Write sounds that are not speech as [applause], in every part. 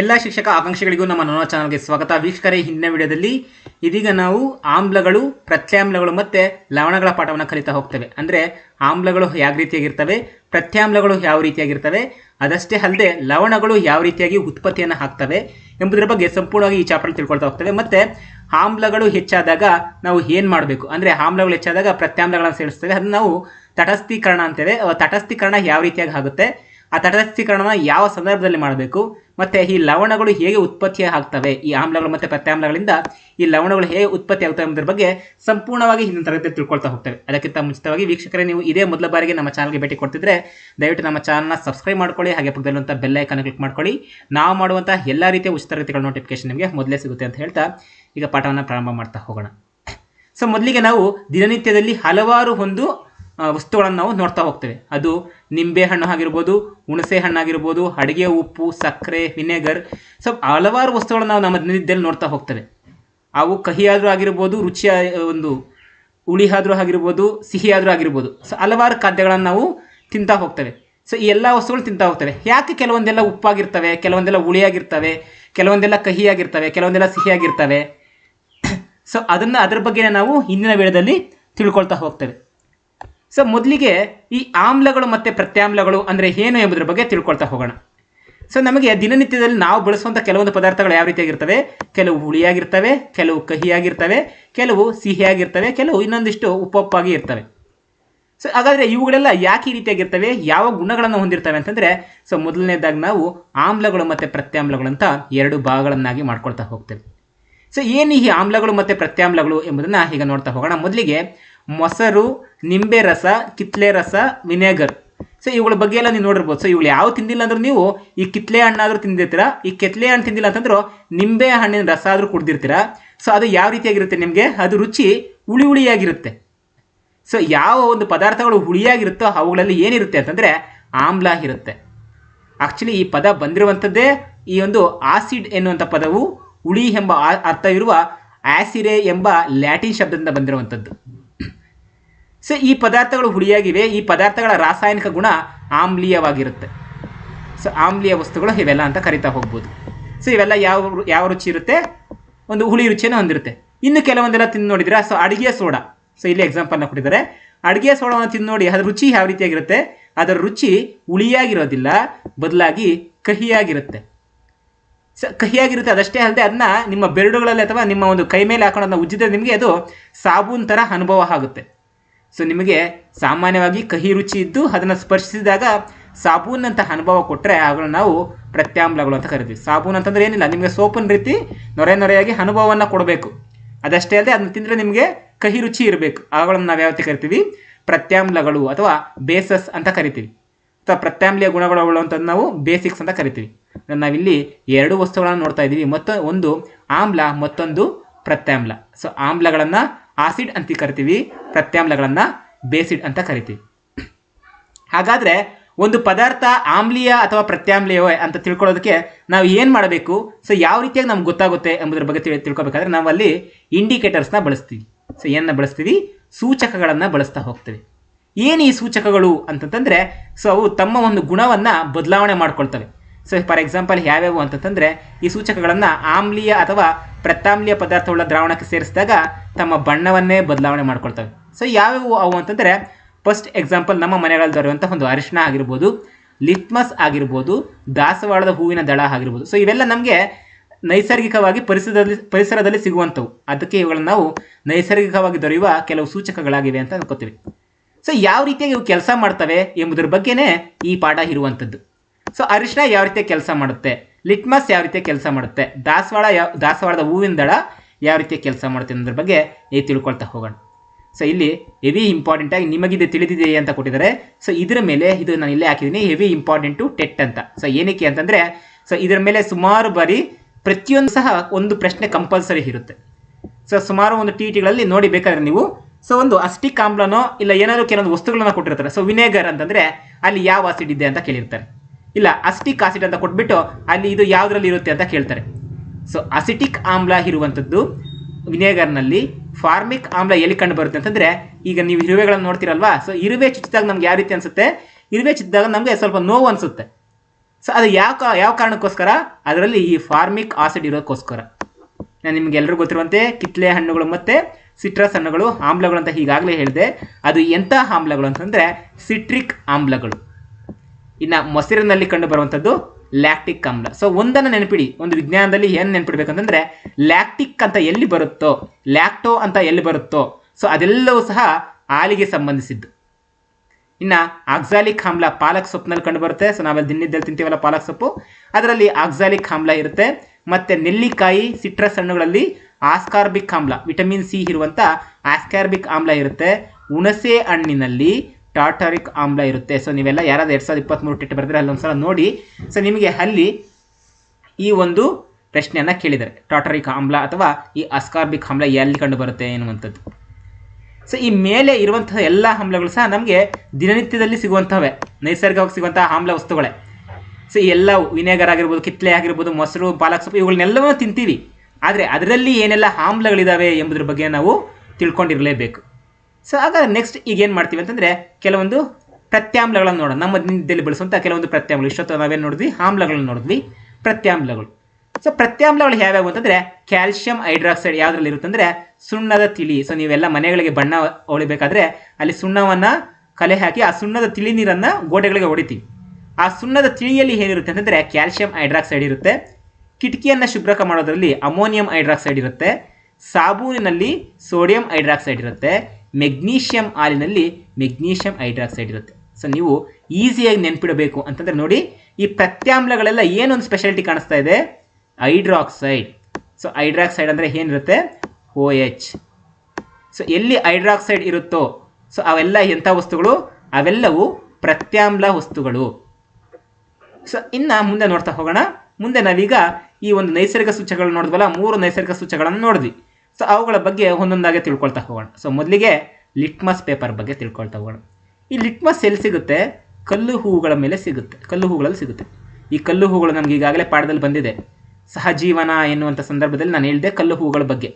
ಎಲ್ಲ ಶಿಕ್ಷಕ ಆಕಾಂಕ್ಷಿಗಳಿಗೂ ನಮ್ಮ ನನ್ನ ಚಾನಲ್ಗೆ ಸ್ವಾಗತ. ವೀಕ್ಷಕರೇ, ಹಿಂದಿನ ವಿಡಿಯೋದಲ್ಲಿ ಇದೀಗ ನಾವು ಆಮ್ಲಗಳು, ಪ್ರತ್ಯಾಮ್ಲಗಳು ಮತ್ತು ಲವಣಗಳ ಪಾಠವನ್ನು ಕಲಿತಾ ಹೋಗ್ತೇವೆ. ಅಂದರೆ ಆಮ್ಲಗಳು ಯಾವ ರೀತಿಯಾಗಿರ್ತವೆ, ಪ್ರತ್ಯಾಮ್ಲಗಳು ಯಾವ ರೀತಿಯಾಗಿರ್ತವೆ, ಅದಷ್ಟೇ ಅಲ್ಲದೆ ಲವಣಗಳು ಯಾವ ರೀತಿಯಾಗಿ ಉತ್ಪತ್ತಿಯನ್ನು ಹಾಕ್ತವೆ ಎಂಬುದರ ಬಗ್ಗೆ ಸಂಪೂರ್ಣವಾಗಿ ಈ ಚಾಪ್ಟರ್ ತಿಳ್ಕೊಳ್ತಾ ಹೋಗ್ತೇವೆ. ಮತ್ತು ಆಮ್ಲಗಳು ಹೆಚ್ಚಾದಾಗ ನಾವು ಏನು ಮಾಡಬೇಕು? ಅಂದರೆ ಆಮ್ಲಗಳು ಹೆಚ್ಚಾದಾಗ ಪ್ರತ್ಯಾಮ್ಲಗಳನ್ನು ಸೇರಿಸ್ತೇವೆ. ಅದನ್ನು ನಾವು ತಟಸ್ಥೀಕರಣ ಅಂತೇವೆ. ತಟಸ್ಥೀಕರಣ ಯಾವ ರೀತಿಯಾಗಿ ಆಗುತ್ತೆ? ಆ ತಟಸ್ಥೀಕರಣನ ಯಾವ ಸಂದರ್ಭದಲ್ಲಿ ಮಾಡಬೇಕು? ಮತ್ತೆ ಈ ಲವಣಗಳು ಹೇಗೆ ಉತ್ಪತ್ತಿ ಆಗ್ತವೆ ಈ ಆಮ್ಲಗಳು ಮತ್ತೆ ಪ್ರತ್ಯಾಮ್ಲಗಳಿಂದ ಈ ಲವಣಗಳು ಹೇಗೆ ಉತ್ಪತ್ತಿ ಆಗ್ತವೆ ಎಂಬುದರ ಬಗ್ಗೆ ಸಂಪೂರ್ಣವಾಗಿ ಹಿಂದಿನ ತರಗತಿ ತಿಳ್ಕೊಳ್ತಾ ಹೋಗ್ತೇವೆ. ಅದಕ್ಕಿಂತ ಮುಂಚಿತವಾಗಿ ವೀಕ್ಷಕರೇ, ನೀವು ಇದೇ ಮೊದಲ ಬಾರಿಗೆ ನಮ್ಮ ಚಾನಲ್ಗೆ ಭೇಟಿ ಕೊಡ್ತಿದ್ರೆ ದಯವಿಟ್ಟು ನಮ್ಮ ಚಾನಲ್ನ ಸಬ್ಸ್ಕ್ರೈಬ್ ಮಾಡ್ಕೊಳ್ಳಿ, ಹಾಗೆ ಪಕ್ಕದಲ್ಲಿರುವಂಥ ಬೆಲ್ ಐಕನ್ ಕ್ಲಿಕ್ ಮಾಡ್ಕೊಳ್ಳಿ. ನಾವು ಮಾಡುವಂಥ ಎಲ್ಲ ರೀತಿಯ ಉಚಿತ ನೋಟಿಫಿಕೇಶನ್ ನಿಮಗೆ ಮೊದಲೇ ಸಿಗುತ್ತೆ ಅಂತ ಹೇಳ್ತಾ ಈಗ ಪಾಠವನ್ನು ಪ್ರಾರಂಭ ಮಾಡ್ತಾ ಹೋಗೋಣ. ಸೊ ಮೊದಲಿಗೆ ನಾವು ದಿನನಿತ್ಯದಲ್ಲಿ ಹಲವಾರು ಒಂದು ವಸ್ತುಗಳನ್ನು ನಾವು ನೋಡ್ತಾ ಹೋಗ್ತೇವೆ. ಅದು ನಿಂಬೆ ಹಣ್ಣು ಆಗಿರ್ಬೋದು, ಹುಣಸೆ ಹಣ್ಣಾಗಿರ್ಬೋದು ಅಡಿಗೆ ಉಪ್ಪು, ಸಕ್ಕರೆ, ವಿನೆಗರ್ ಸೊ ಹಲವಾರು ವಸ್ತುಗಳನ್ನು ನಾವು ನಮ್ಮ ದಿನದಲ್ಲಿ ನೋಡ್ತಾ ಹೋಗ್ತೇವೆ. ಅವು ಕಹಿಯಾದರೂ ಆಗಿರ್ಬೋದು ರುಚಿಯ ಒಂದು ಹುಳಿ ಆದರೂ ಆಗಿರ್ಬೋದು ಸಿಹಿ ಆದರೂ ಆಗಿರ್ಬೋದು. ಸೊ ಹಲವಾರು ಖಾದ್ಯಗಳನ್ನು ನಾವು ತಿಂತಾ ಹೋಗ್ತೇವೆ. ಸೊ ಈ ಎಲ್ಲ ವಸ್ತುಗಳು ತಿಂತಾ ಹೋಗ್ತವೆ. ಯಾಕೆ ಕೆಲವೊಂದೆಲ್ಲ ಉಪ್ಪಾಗಿರ್ತವೆ, ಕೆಲವೊಂದೆಲ್ಲ ಹುಳಿಯಾಗಿರ್ತವೆ, ಕೆಲವೊಂದೆಲ್ಲ ಕಹಿಯಾಗಿರ್ತವೆ, ಕೆಲವೊಂದೆಲ್ಲ ಸಿಹಿಯಾಗಿರ್ತವೆ? ಸೊ ಅದನ್ನು ಅದರ ಬಗ್ಗೆ ನಾವು ಹಿಂದಿನ ವೇಳೆಯಲ್ಲಿ ತಿಳ್ಕೊಳ್ತಾ ಹೋಗ್ತೇವೆ. ಸೊ ಮೊದಲಿಗೆ ಈ ಆಮ್ಲಗಳು ಮತ್ತು ಪ್ರತ್ಯಾಮ್ಲಗಳು ಅಂದರೆ ಏನು ಎಂಬುದರ ಬಗ್ಗೆ ತಿಳ್ಕೊಳ್ತಾ ಹೋಗೋಣ. ಸೊ ನಮಗೆ ದಿನನಿತ್ಯದಲ್ಲಿ ನಾವು ಬಳಸುವಂಥ ಕೆಲವೊಂದು ಪದಾರ್ಥಗಳು ಯಾವ ರೀತಿಯಾಗಿರ್ತವೆ? ಕೆಲವು ಹುಳಿಯಾಗಿರ್ತವೆ, ಕೆಲವು ಕಹಿಯಾಗಿರ್ತವೆ, ಕೆಲವು ಸಿಹಿಯಾಗಿರ್ತವೆ, ಕೆಲವು ಇನ್ನೊಂದಿಷ್ಟು ಉಪ್ಪಾಗಿ ಇರ್ತವೆ. ಸೊ ಹಾಗಾದರೆ ಇವುಗಳೆಲ್ಲ ಯಾಕೆ ಈ ರೀತಿಯಾಗಿರ್ತವೆ? ಯಾವ ಗುಣಗಳನ್ನು ಹೊಂದಿರ್ತವೆ ಅಂತಂದರೆ ಸೊ ಮೊದಲನೇದಾಗಿ ನಾವು ಆಮ್ಲಗಳು ಮತ್ತು ಪ್ರತ್ಯಾಮ್ಲಗಳು ಅಂತ ಎರಡು ಭಾಗಗಳನ್ನಾಗಿ ಮಾಡ್ಕೊಳ್ತಾ ಹೋಗ್ತೇವೆ. ಸೊ ಏನು ಈ ಆಮ್ಲಗಳು ಮತ್ತು ಪ್ರತ್ಯಾಮ್ಲಗಳು ಎಂಬುದನ್ನು ಈಗ ನೋಡ್ತಾ ಹೋಗೋಣ. ಮೊದಲಿಗೆ ಮೊಸರು, ನಿಂಬೆ ರಸ, ಕಿತ್ಲೆ ರಸ, ವಿನೆಗರ್. ಸೊ ಇವುಗಳ ಬಗ್ಗೆ ಎಲ್ಲ ನೀವು ನೋಡಿರ್ಬೋದು. ಸೊ ಇವುಗಳು ಯಾವ ತಿಂದಿಲ್ಲ ಅಂದ್ರೆ ನೀವು ಈ ಕಿತ್ಲೆ ಹಣ್ಣಾದರೂ ತಿಂದಿರ್ತೀರ. ಈ ಕಿತ್ಲೆ ಹಣ್ಣು ತಿಂದಿಲ್ಲ ಅಂತಂದ್ರೆ ನಿಂಬೆ ಹಣ್ಣಿನ ರಸ ಆದರೂ ಕುಡ್ದಿರ್ತೀರಾ. ಸೊ ಅದು ಯಾವ ರೀತಿಯಾಗಿರುತ್ತೆ ನಿಮಗೆ? ಅದು ರುಚಿ ಹುಳಿ ಹುಳಿಯಾಗಿರುತ್ತೆ. ಸೊ ಯಾವ ಒಂದು ಪದಾರ್ಥಗಳು ಹುಳಿಯಾಗಿರುತ್ತೋ ಅವುಗಳಲ್ಲಿ ಏನಿರುತ್ತೆ ಅಂತಂದರೆ ಆಮ್ಲ ಇರುತ್ತೆ. ಆಕ್ಚುಲಿ ಈ ಪದ ಬಂದಿರುವಂಥದ್ದೇ ಈ ಒಂದು ಆಸಿಡ್ ಎನ್ನುವಂಥ ಪದವು ಹುಳಿ ಎಂಬ ಅರ್ಥ ಇರುವ ಆಸಿರೆ ಎಂಬ ಲ್ಯಾಟಿನ್ ಶಬ್ದದಿಂದ ಬಂದಿರುವಂಥದ್ದು ಸೊ ಈ ಪದಾರ್ಥಗಳು ಹುಳಿಯಾಗಿವೆ, ಈ ಪದಾರ್ಥಗಳ ರಾಸಾಯನಿಕ ಗುಣ ಆಮ್ಲೀಯವಾಗಿರುತ್ತೆ. ಸೊ ಆಮ್ಲೀಯ ವಸ್ತುಗಳು ಇವೆಲ್ಲ ಅಂತ ಕರಿತಾ ಹೋಗ್ಬೋದು. ಸೊ ಇವೆಲ್ಲ ಯಾವ ಯಾವ ರುಚಿ ಇರುತ್ತೆ? ಒಂದು ಹುಳಿ ರುಚಿಯನ್ನು ಹೊಂದಿರುತ್ತೆ. ಇನ್ನು ಕೆಲವೊಂದೆಲ್ಲ ತಿಂದು ನೋಡಿದ್ರೆ ಸೊ ಅಡುಗೆ ಸೋಡಾ. ಸೊ ಇಲ್ಲಿ ಎಕ್ಸಾಂಪಲ್ನ ಕೊಟ್ಟಿದ್ದಾರೆ. ಅಡುಗೆ ಸೋಡಾವನ್ನು ತಿಂದು ನೋಡಿ, ಅದರ ರುಚಿ ಯಾವ ರೀತಿಯಾಗಿರುತ್ತೆ? ಅದರ ರುಚಿ ಹುಳಿಯಾಗಿರೋದಿಲ್ಲ, ಬದಲಾಗಿ ಕಹಿಯಾಗಿರುತ್ತೆ. ಸೊ ಕಹಿಯಾಗಿರುತ್ತೆ, ಅದಷ್ಟೇ ಅಲ್ಲದೆ ಅದನ್ನ ನಿಮ್ಮ ಬೆರಳುಗಳಲ್ಲಿ ಅಥವಾ ನಿಮ್ಮ ಒಂದು ಕೈ ಮೇಲೆ ಹಾಕೊಂಡು ಅದನ್ನ ಉಜ್ಜಿದ್ರೆ ನಿಮಗೆ ಅದು ಸಾಬೂನ್ ಥರ ಅನುಭವ ಆಗುತ್ತೆ. ಸೊ ನಿಮಗೆ ಸಾಮಾನ್ಯವಾಗಿ ಕಹಿ ರುಚಿ ಇದ್ದು ಅದನ್ನು ಸ್ಪರ್ಶಿಸಿದಾಗ ಸಾಬೂನ್ ಅಂತ ಅನುಭವ ಕೊಟ್ಟರೆ ಅವುಗಳನ್ನ ನಾವು ಪ್ರತ್ಯಾಮ್ಲಗಳು ಅಂತ ಕರಿತೀವಿ. ಸಾಬೂನ್ ಅಂತಂದ್ರೆ ಏನಿಲ್ಲ, ನಿಮಗೆ ಸೋಪಿನ ರೀತಿ ನೊರೆ ನೊರೆಯಾಗಿ ಅನುಭವವನ್ನು ಕೊಡಬೇಕು. ಅದಷ್ಟೇ ಅಲ್ಲದೆ ಅದನ್ನ ತಿಂದರೆ ನಿಮಗೆ ಕಹಿ ರುಚಿ ಇರಬೇಕು. ಅವುಗಳನ್ನು ನಾವು ಯಾವತ್ತಿ ರೀತಿ ಕರಿತೀವಿ? ಪ್ರತ್ಯಾಮ್ಲಗಳು ಅಥವಾ ಬೇಸಸ್ ಅಂತ ಕರಿತೀವಿ. ಅಥವಾ ಪ್ರತ್ಯಾಮ್ಲೀಯ ಗುಣಗಳು ಅಂತ ನಾವು ಬೇಸಿಕ್ಸ್ ಅಂತ ಕರಿತೀವಿ. ನಾವಿಲ್ಲಿ ಎರಡು ವಸ್ತುಗಳನ್ನು ನೋಡ್ತಾ ಇದ್ದೀವಿ. ಮತ್ತು ಒಂದು ಆಮ್ಲ, ಮತ್ತೊಂದು ಪ್ರತ್ಯಾಮ್ಲ. ಸೊ ಆಮ್ಲಗಳನ್ನು ಆಸಿಡ್ ಅಂತ ಕರಿತೀವಿ, ಪ್ರತ್ಯಾಮ್ಲಗಳನ್ನು ಬೇಸಿಡ್ ಅಂತ ಕರಿತೀವಿ. ಹಾಗಾದರೆ ಒಂದು ಪದಾರ್ಥ ಆಮ್ಲೀಯ ಅಥವಾ ಪ್ರತ್ಯಾಮ್ಲೀಯವೇ ಅಂತ ತಿಳ್ಕೊಳ್ಳೋದಕ್ಕೆ ನಾವು ಏನು ಮಾಡಬೇಕು? ಸೊ, ಯಾವ ರೀತಿಯಾಗಿ ನಮ್ಗೆ ಗೊತ್ತಾಗುತ್ತೆ ಎಂಬುದರ ಬಗ್ಗೆ ತಿಳಿ ತಿಳ್ಕೊಬೇಕಾದ್ರೆ ನಾವು ಅಲ್ಲಿ ಇಂಡಿಕೇಟರ್ಸ್ನ ಬಳಸ್ತೀವಿ. ಸೊ ಏನನ್ನ ಬಳಸ್ತೀವಿ? ಸೂಚಕಗಳನ್ನು ಬಳಸ್ತಾ ಹೋಗ್ತೀವಿ. ಏನು ಈ ಸೂಚಕಗಳು ಅಂತಂತಂದರೆ, ಸೊ, ಅವು ತಮ್ಮ ಒಂದು ಗುಣವನ್ನು ಬದಲಾವಣೆ ಮಾಡ್ಕೊಳ್ತವೆ. ಸೊ ಫಾರ್ ಎಕ್ಸಾಂಪಲ್ ಯಾವ್ಯಾವು ಅಂತಂತಂದರೆ, ಈ ಸೂಚಕಗಳನ್ನು ಆಮ್ಲೀಯ ಅಥವಾ ಪ್ರತಾಮ್ಲೀಯ ಪದಾರ್ಥವುಳ್ಳ ದ್ರಾವಣಕ್ಕೆ ಸೇರಿಸಿದಾಗ ತಮ್ಮ ಬಣ್ಣವನ್ನೇ ಬದಲಾವಣೆ ಮಾಡ್ಕೊಳ್ತವೆ. ಸೊ ಯಾವ್ಯಾವು ಅವು ಅಂತಂದರೆ ಫಸ್ಟ್ ಎಕ್ಸಾಂಪಲ್ ನಮ್ಮ ಮನೆಗಳಲ್ಲಿ ದೊರೆಯುವಂಥ ಒಂದು ಅರಿಶಿಣ ಆಗಿರ್ಬೋದು ಲಿಟ್ಮಸ್ ಆಗಿರ್ಬೋದು, ದಾಸವಾಳದ ಹೂವಿನ ದಳ ಆಗಿರ್ಬೋದು. ಸೊ ಇವೆಲ್ಲ ನಮಗೆ ನೈಸರ್ಗಿಕವಾಗಿ ಪರಿಸರದಲ್ಲಿ ಪರಿಸರದಲ್ಲಿ ಸಿಗುವಂಥವು. ಅದಕ್ಕೆ ಇವುಗಳನ್ನು ನಾವು ನೈಸರ್ಗಿಕವಾಗಿ ದೊರೆಯುವ ಕೆಲವು ಸೂಚಕಗಳಾಗಿವೆ ಅಂತ ಅನ್ಕೋತೀವಿ. ಸೊ ಯಾವ ರೀತಿಯಾಗಿ ಇವು ಕೆಲಸ ಮಾಡ್ತವೆ ಎಂಬುದರ ಬಗ್ಗೆನೇ ಈ ಪಾಠ ಇರುವಂಥದ್ದು. ಸೊ ಅರಿಶಿನ ಯಾವ ರೀತಿ ಕೆಲಸ ಮಾಡುತ್ತೆ? ಲಿಟ್ಮಸ್ ಯಾವ ರೀತಿ ಕೆಲಸ ಮಾಡುತ್ತೆ? ದಾಸವಾಳ ಯಾವ, ದಾಸವಾಳದ ಹೂವಿನ ದಳ ಯಾವ ರೀತಿ ಕೆಲಸ ಮಾಡುತ್ತೆ ಅನ್ನೋದ್ರ ಬಗ್ಗೆ ಈ ತಿಳ್ಕೊಳ್ತಾ ಹೋಗೋಣ. ಸೊ ಇಲ್ಲಿ ಹೆವಿ ಇಂಪಾರ್ಟೆಂಟ್ ಆಗಿ ನಿಮಗಿದೆ ತಿಳಿದಿದೆ ಅಂತ ಕೊಟ್ಟಿದ್ದಾರೆ. ಸೊ ಇದರ ಮೇಲೆ ಇದು ನಾನು ಇಲ್ಲೇ ಹಾಕಿದ್ದೀನಿ. ಹೆವಿ ಇಂಪಾರ್ಟೆಂಟು ಟೆಟ್ ಅಂತ. ಸೊ ಏನಕ್ಕೆ ಅಂತಂದರೆ ಸೊ ಇದರ ಮೇಲೆ ಸುಮಾರು ಬಾರಿ ಪ್ರತಿಯೊಂದು ಸಹ ಒಂದು ಪ್ರಶ್ನೆ ಕಂಪಲ್ಸರಿ ಇರುತ್ತೆ. ಸೊ ಸುಮಾರು ಒಂದು ಟಿ ಟಿಗಳಲ್ಲಿ ನೋಡಿ ಬೇಕಾದ್ರೆ ನೀವು. ಸೊ ಒಂದು ಅಸ್ಟಿಕ್ ಆಮ್ಲನೋ ಇಲ್ಲ ಏನಾದರೂ ಕೆಲವೊಂದು ವಸ್ತುಗಳನ್ನ ಕೊಟ್ಟಿರ್ತಾರೆ. ಸೊ ವಿನೆಗರ್ ಅಂತಂದರೆ ಅಲ್ಲಿ ಯಾವ ಆಸಿಡ್ ಇದೆ ಅಂತ ಕೇಳಿರ್ತಾರೆ. ಇಲ್ಲ ಅಸ್ಟಿಕ್ ಆಸಿಡ್ ಅಂತ ಕೊಟ್ಬಿಟ್ಟು ಅಲ್ಲಿ ಇದು ಯಾವುದರಲ್ಲಿ ಇರುತ್ತೆ ಅಂತ ಕೇಳ್ತಾರೆ. ಸೊ ಅಸಿಟಿಕ್ ಆಮ್ಲ ಇರುವಂಥದ್ದು ವಿನೆಗರ್ನಲ್ಲಿ ಫಾರ್ಮಿಕ್ ಆಮ್ಲ ಎಲ್ಲಿ ಕಂಡು ಬರುತ್ತೆ ಅಂತಂದರೆ, ಈಗ ನೀವು ಇರುವೆಗಳನ್ನು ನೋಡ್ತೀರಲ್ವಾ? ಸೊ ಇರುವೆ ಚುಚ್ಚಿದಾಗ ನಮ್ಗೆ ಯಾವ ರೀತಿ ಅನಿಸುತ್ತೆ? ಇರುವೆ ಚುಚ್ಚಿದಾಗ ನಮಗೆ ಸ್ವಲ್ಪ ನೋವು ಅನಿಸುತ್ತೆ. ಸೊ ಅದು ಯಾವ ಯಾವ ಕಾರಣಕ್ಕೋಸ್ಕರ? ಅದರಲ್ಲಿ ಈ ಫಾರ್ಮಿಕ್ ಆಸಿಡ್ ಇರೋಕ್ಕೋಸ್ಕರ. ನಾನು ನಿಮ್ಗೆ ಎಲ್ಲರಿಗೂ ಗೊತ್ತಿರುವಂತೆ, ಕಿತ್ಲೆ ಹಣ್ಣುಗಳು ಮತ್ತು ಸಿಟ್ರಸ್ ಹಣ್ಣುಗಳು ಆಮ್ಲಗಳು ಅಂತ ಈಗಾಗಲೇ ಹೇಳಿದೆ, ಅದು ಎಂಥ ಆಮ್ಲಗಳು ಅಂತಂದರೆ, ಸಿಟ್ರಿಕ್ ಆಮ್ಲಗಳು. ಇನ್ನು ಮೊಸರಿನಲ್ಲಿ ಕಂಡು ಬರುವಂಥದ್ದು ಲ್ಯಾಕ್ಟಿಕ್ ಆಮ್ಲ ಸೊ ಒಂದನ್ನು ನೆನಪಿಡಿ. ಒಂದು ವಿಜ್ಞಾನದಲ್ಲಿ ಏನು ನೆನಪಿಡ್ಬೇಕಂತಂದ್ರೆ ಲ್ಯಾಕ್ಟಿಕ್ ಅಂತ ಎಲ್ಲಿ ಬರುತ್ತೋ ಲ್ಯಾಕ್ಟೋ ಅಂತ ಎಲ್ಲಿ ಬರುತ್ತೋ ಸೊ ಅದೆಲ್ಲವೂ ಸಹ ಹಾಲಿಗೆ ಸಂಬಂಧಿಸಿದ್ದು. ಇನ್ನು ಆಕ್ಸಾಲಿಕ್ ಆಮ್ಲ ಪಾಲಕ್ ಸೊಪ್ಪಿನಲ್ಲಿ ಕಂಡು ಬರುತ್ತೆ. ಸೊ ನಾವೆಲ್ಲ ದಿನದಲ್ಲಿ ತಿಂತೀವಲ್ಲ ಪಾಲಕ್ ಸೊಪ್ಪು. ಅದರಲ್ಲಿ ಆಕ್ಸಾಲಿಕ್ ಆಮ್ಲ ಇರುತ್ತೆ. ಮತ್ತು ನೆಲ್ಲಿಕಾಯಿ ಸಿಟ್ರಸ್ ಹಣ್ಣುಗಳಲ್ಲಿ ಆಸ್ಕಾರ್ಬಿಕ್ ಆಮ್ಲ ವಿಟಮಿನ್ ಸಿ ಇರುವಂಥ ಆಸ್ಕಾರ್ಬಿಕ್ ಆಮ್ಲ ಇರುತ್ತೆ. ಹುಣಸೆ ಹಣ್ಣಿನಲ್ಲಿ ಟಾಟಾರಿಕ್ ಆಮ್ಲ ಇರುತ್ತೆ. ಸೊ ನೀವೆಲ್ಲ ಯಾರಾದ್ರೂ ಎರಡು ಸಾವಿರದ ಇಪ್ಪತ್ತ್ಮೂರು ಟಿಟ್ ಬರೆದ್ರೆ ಅಲ್ಲೊಂದ್ಸಲ ನೋಡಿ. ಸೊ ನಿಮಗೆ ಅಲ್ಲಿ ಈ ಒಂದು ಪ್ರಶ್ನೆಯನ್ನು ಕೇಳಿದ್ದಾರೆ. ಟಾಟರಿಕ್ ಆಮ್ಲ ಅಥವಾ ಈ ಅಸ್ಕಾರ್ಬಿಕ್ ಆಮ್ಲ ಎಲ್ಲಿ ಕಂಡು ಬರುತ್ತೆ ಎನ್ನುವಂಥದ್ದು. ಸೊ ಈ ಮೇಲೆ ಇರುವಂತಹ ಎಲ್ಲ ಆಮ್ಲಗಳು ಸಹ ನಮಗೆ ದಿನನಿತ್ಯದಲ್ಲಿ ಸಿಗುವಂಥವೇ ನೈಸರ್ಗಿಕವಾಗಿ ಸಿಗುವಂತಹ ಆಮ್ಲ ವಸ್ತುಗಳೇ. ಸೊ ಎಲ್ಲ ವಿನೆಗರ್ ಆಗಿರ್ಬೋದು, ಕಿತ್ಲೆ ಆಗಿರ್ಬೋದು, ಮೊಸರು, ಪಾಲಕ್ ಸೊಪ್ಪು ಇವುಗಳನ್ನೆಲ್ಲವೂ ತಿಂತೀವಿ. ಆದರೆ ಅದರಲ್ಲಿ ಏನೆಲ್ಲ ಆಮ್ಲಗಳಿದ್ದಾವೆ ಎಂಬುದ್ರ ಬಗ್ಗೆ ನಾವು ತಿಳ್ಕೊಂಡಿರಲೇಬೇಕು. ಸೊ ಆಗ ನೆಕ್ಸ್ಟ್ ಈಗ ಏನು ಮಾಡ್ತೀವಿ ಅಂತಂದರೆ ಕೆಲವೊಂದು ಪ್ರತ್ಯಾಮ್ಲಗಳನ್ನು ನೋಡೋಣ. ನಮ್ಮ ದಿನದಲ್ಲಿ ಬಳಸುವಂಥ ಕೆಲವೊಂದು ಪ್ರತ್ಯಾಮ್ಲಗಳು. ಇಷ್ಟೊತ್ತು ನಾವೇನು ನೋಡಿದ್ವಿ? ಆಮ್ಲಗಳನ್ನು ನೋಡಿದ್ವಿ. ಪ್ರತ್ಯಾಮ್ಲಗಳು. ಸೊ ಪ್ರತ್ಯಾಮ್ಲಗಳು ಯಾವ್ಯಾವು ಅಂತಂದರೆ ಕ್ಯಾಲ್ಶಿಯಂ ಹೈಡ್ರಾಕ್ಸೈಡ್ ಯಾವುದ್ರಲ್ಲಿ ಇರುತ್ತಂದರೆ ಸುಣ್ಣದ ತಿಳಿ. ಸೊ ನೀವೆಲ್ಲ ಮನೆಗಳಿಗೆ ಬಣ್ಣ ಹೊಳಿಬೇಕಾದ್ರೆ ಅಲ್ಲಿ ಸುಣ್ಣವನ್ನು ಕಲೆ ಹಾಕಿ ಆ ಸುಣ್ಣದ ತಿಳಿ ನೀರನ್ನು ಗೋಡೆಗಳಿಗೆ ಹೊಡಿತೀವಿ ಆ ಸುಣ್ಣದ ತಿಳಿಯಲ್ಲಿ ಏನಿರುತ್ತೆ ಅಂತಂದರೆ ಕ್ಯಾಲ್ಶಿಯಂ ಹೈಡ್ರಾಕ್ಸೈಡ್ ಇರುತ್ತೆ. ಕಿಟಕಿಯನ್ನು ಶುಭ್ರಕ ಮಾಡೋದ್ರಲ್ಲಿ ಅಮೋನಿಯಂ ಹೈಡ್ರಾಕ್ಸೈಡ್ ಇರುತ್ತೆ. ಸಾಬೂನಿನಲ್ಲಿ ಸೋಡಿಯಂ ಹೈಡ್ರಾಕ್ಸೈಡ್ ಇರುತ್ತೆ. ಮೆಗ್ನೀಷಿಯಂ ಹಾಲಿನಲ್ಲಿ ಮೆಗ್ನೀಷಿಯಂ ಹೈಡ್ರಾಕ್ಸೈಡ್ ಇರುತ್ತೆ. ಸೊ ನೀವು ಈಸಿಯಾಗಿ ನೆನ್ಪಿಡಬೇಕು ಅಂತಂದ್ರೆ ನೋಡಿ, ಈ ಪ್ರತ್ಯಾಮ್ಲಗಳೆಲ್ಲ ಏನೊಂದು ಸ್ಪೆಷಾಲಿಟಿ ಕಾಣಿಸ್ತಾ ಇದೆ? ಹೈಡ್ರಾಕ್ಸೈಡ್. ಸೊ ಹೈಡ್ರಾಕ್ಸೈಡ್ ಅಂದರೆ ಏನಿರುತ್ತೆ? O H. ಸೊ ಎಲ್ಲಿ ಹೈಡ್ರಾಕ್ಸೈಡ್ ಇರುತ್ತೋ ಸೊ ಅವೆಲ್ಲ ಎಂಥ ವಸ್ತುಗಳು? ಅವೆಲ್ಲವೂ ಪ್ರತ್ಯಾಮ್ಲ ವಸ್ತುಗಳು. ಸೊ ಇನ್ನು ಮುಂದೆ ನೋಡ್ತಾ ಹೋಗೋಣ. ಮುಂದೆ ನಾವೀಗ ಈ ಒಂದು ನೈಸರ್ಗಿಕ ಸೂಚಕಗಳು ನೋಡಿದ್ವಲ್ಲ, ಮೂರು ನೈಸರ್ಗಿಕ ಸೂಚಗಳನ್ನು ನೋಡಿದ್ವಿ. ಸೊ ಅವುಗಳ ಬಗ್ಗೆ ಒಂದೊಂದಾಗೆ ತಿಳ್ಕೊಳ್ತಾ ಹೋಗೋಣ. ಸೊ ಮೊದಲಿಗೆ ಲಿಟ್ಮಸ್ ಪೇಪರ್ ಬಗ್ಗೆ ತಿಳ್ಕೊಳ್ತಾ ಹೋಗೋಣ. ಈ ಲಿಟ್ಮಸ್ ಎಲ್ಲಿ ಸಿಗುತ್ತೆ? ಕಲ್ಲು ಹೂವುಗಳ ಮೇಲೆ ಸಿಗುತ್ತೆ. ಕಲ್ಲು ಹೂಗಳಲ್ಲಿ ಸಿಗುತ್ತೆ. ಈ ಕಲ್ಲು ಹೂಗಳು ನಮ್ಗೆ ಈಗಾಗಲೇ ಪಾಠದಲ್ಲಿ ಬಂದಿದೆ. ಸಹಜೀವನ ಎನ್ನುವಂಥ ಸಂದರ್ಭದಲ್ಲಿ ನಾನು ಹೇಳಿದೆ ಕಲ್ಲು ಹೂಗಳ ಬಗ್ಗೆ.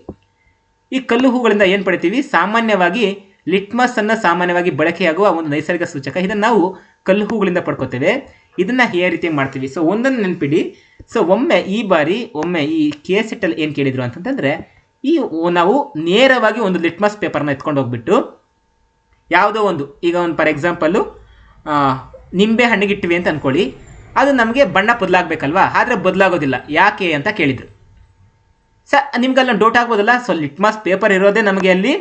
ಈ ಕಲ್ಲು ಹೂಗಳಿಂದ ಏನು ಪಡಿತೀವಿ? ಸಾಮಾನ್ಯವಾಗಿ ಲಿಟ್ಮಸ್ ಅನ್ನು ಸಾಮಾನ್ಯವಾಗಿ ಬಳಕೆಯಾಗುವ ಒಂದು ನೈಸರ್ಗಿಕ ಸೂಚಕ. ಇದನ್ನು ನಾವು ಕಲ್ಲು ಹೂಗಳಿಂದ ಪಡ್ಕೋತೇವೆ. ಇದನ್ನ ಹೇ ರೀತಿ ಮಾಡ್ತೀವಿ? ಸೊ ಒಂದನ್ನು ನೆನಪಿಡಿ. ಸೊ ಒಮ್ಮೆ ಈ ಬಾರಿ, ಒಮ್ಮೆ ಈ ಕೆ ಸೆಟ್ಟಲ್ಲಿ ಏನು ಕೇಳಿದ್ರು ಅಂತಂತಂದ್ರೆ ಈ ನಾವು ನೇರವಾಗಿ ಒಂದು ಲಿಟ್ಮಸ್ ಪೇಪರ್ನ ಎತ್ಕೊಂಡು ಹೋಗ್ಬಿಟ್ಟು ಯಾವುದೋ ಒಂದು, ಈಗ ಒಂದು ಫಾರ್ ಎಕ್ಸಾಂಪಲ್ಲು ನಿಂಬೆ ಹಣ್ಣಿಗೆ ಅಂತ ಅಂದ್ಕೊಳ್ಳಿ ಅದು ನಮಗೆ ಬಣ್ಣ ಬದಲಾಗಬೇಕಲ್ವಾ? ಆದರೆ ಬದಲಾಗೋದಿಲ್ಲ. ಯಾಕೆ ಅಂತ ಕೇಳಿದರು. ಸ, ನಿಮ್ಗೆಲ್ಲ ಡೌಟ್ ಆಗ್ಬೋದಲ್ಲ? ಸೊ ಲಿಟ್ಮಸ್ ಪೇಪರ್ ಇರೋದೇ ನಮಗೆ ಅಲ್ಲಿ,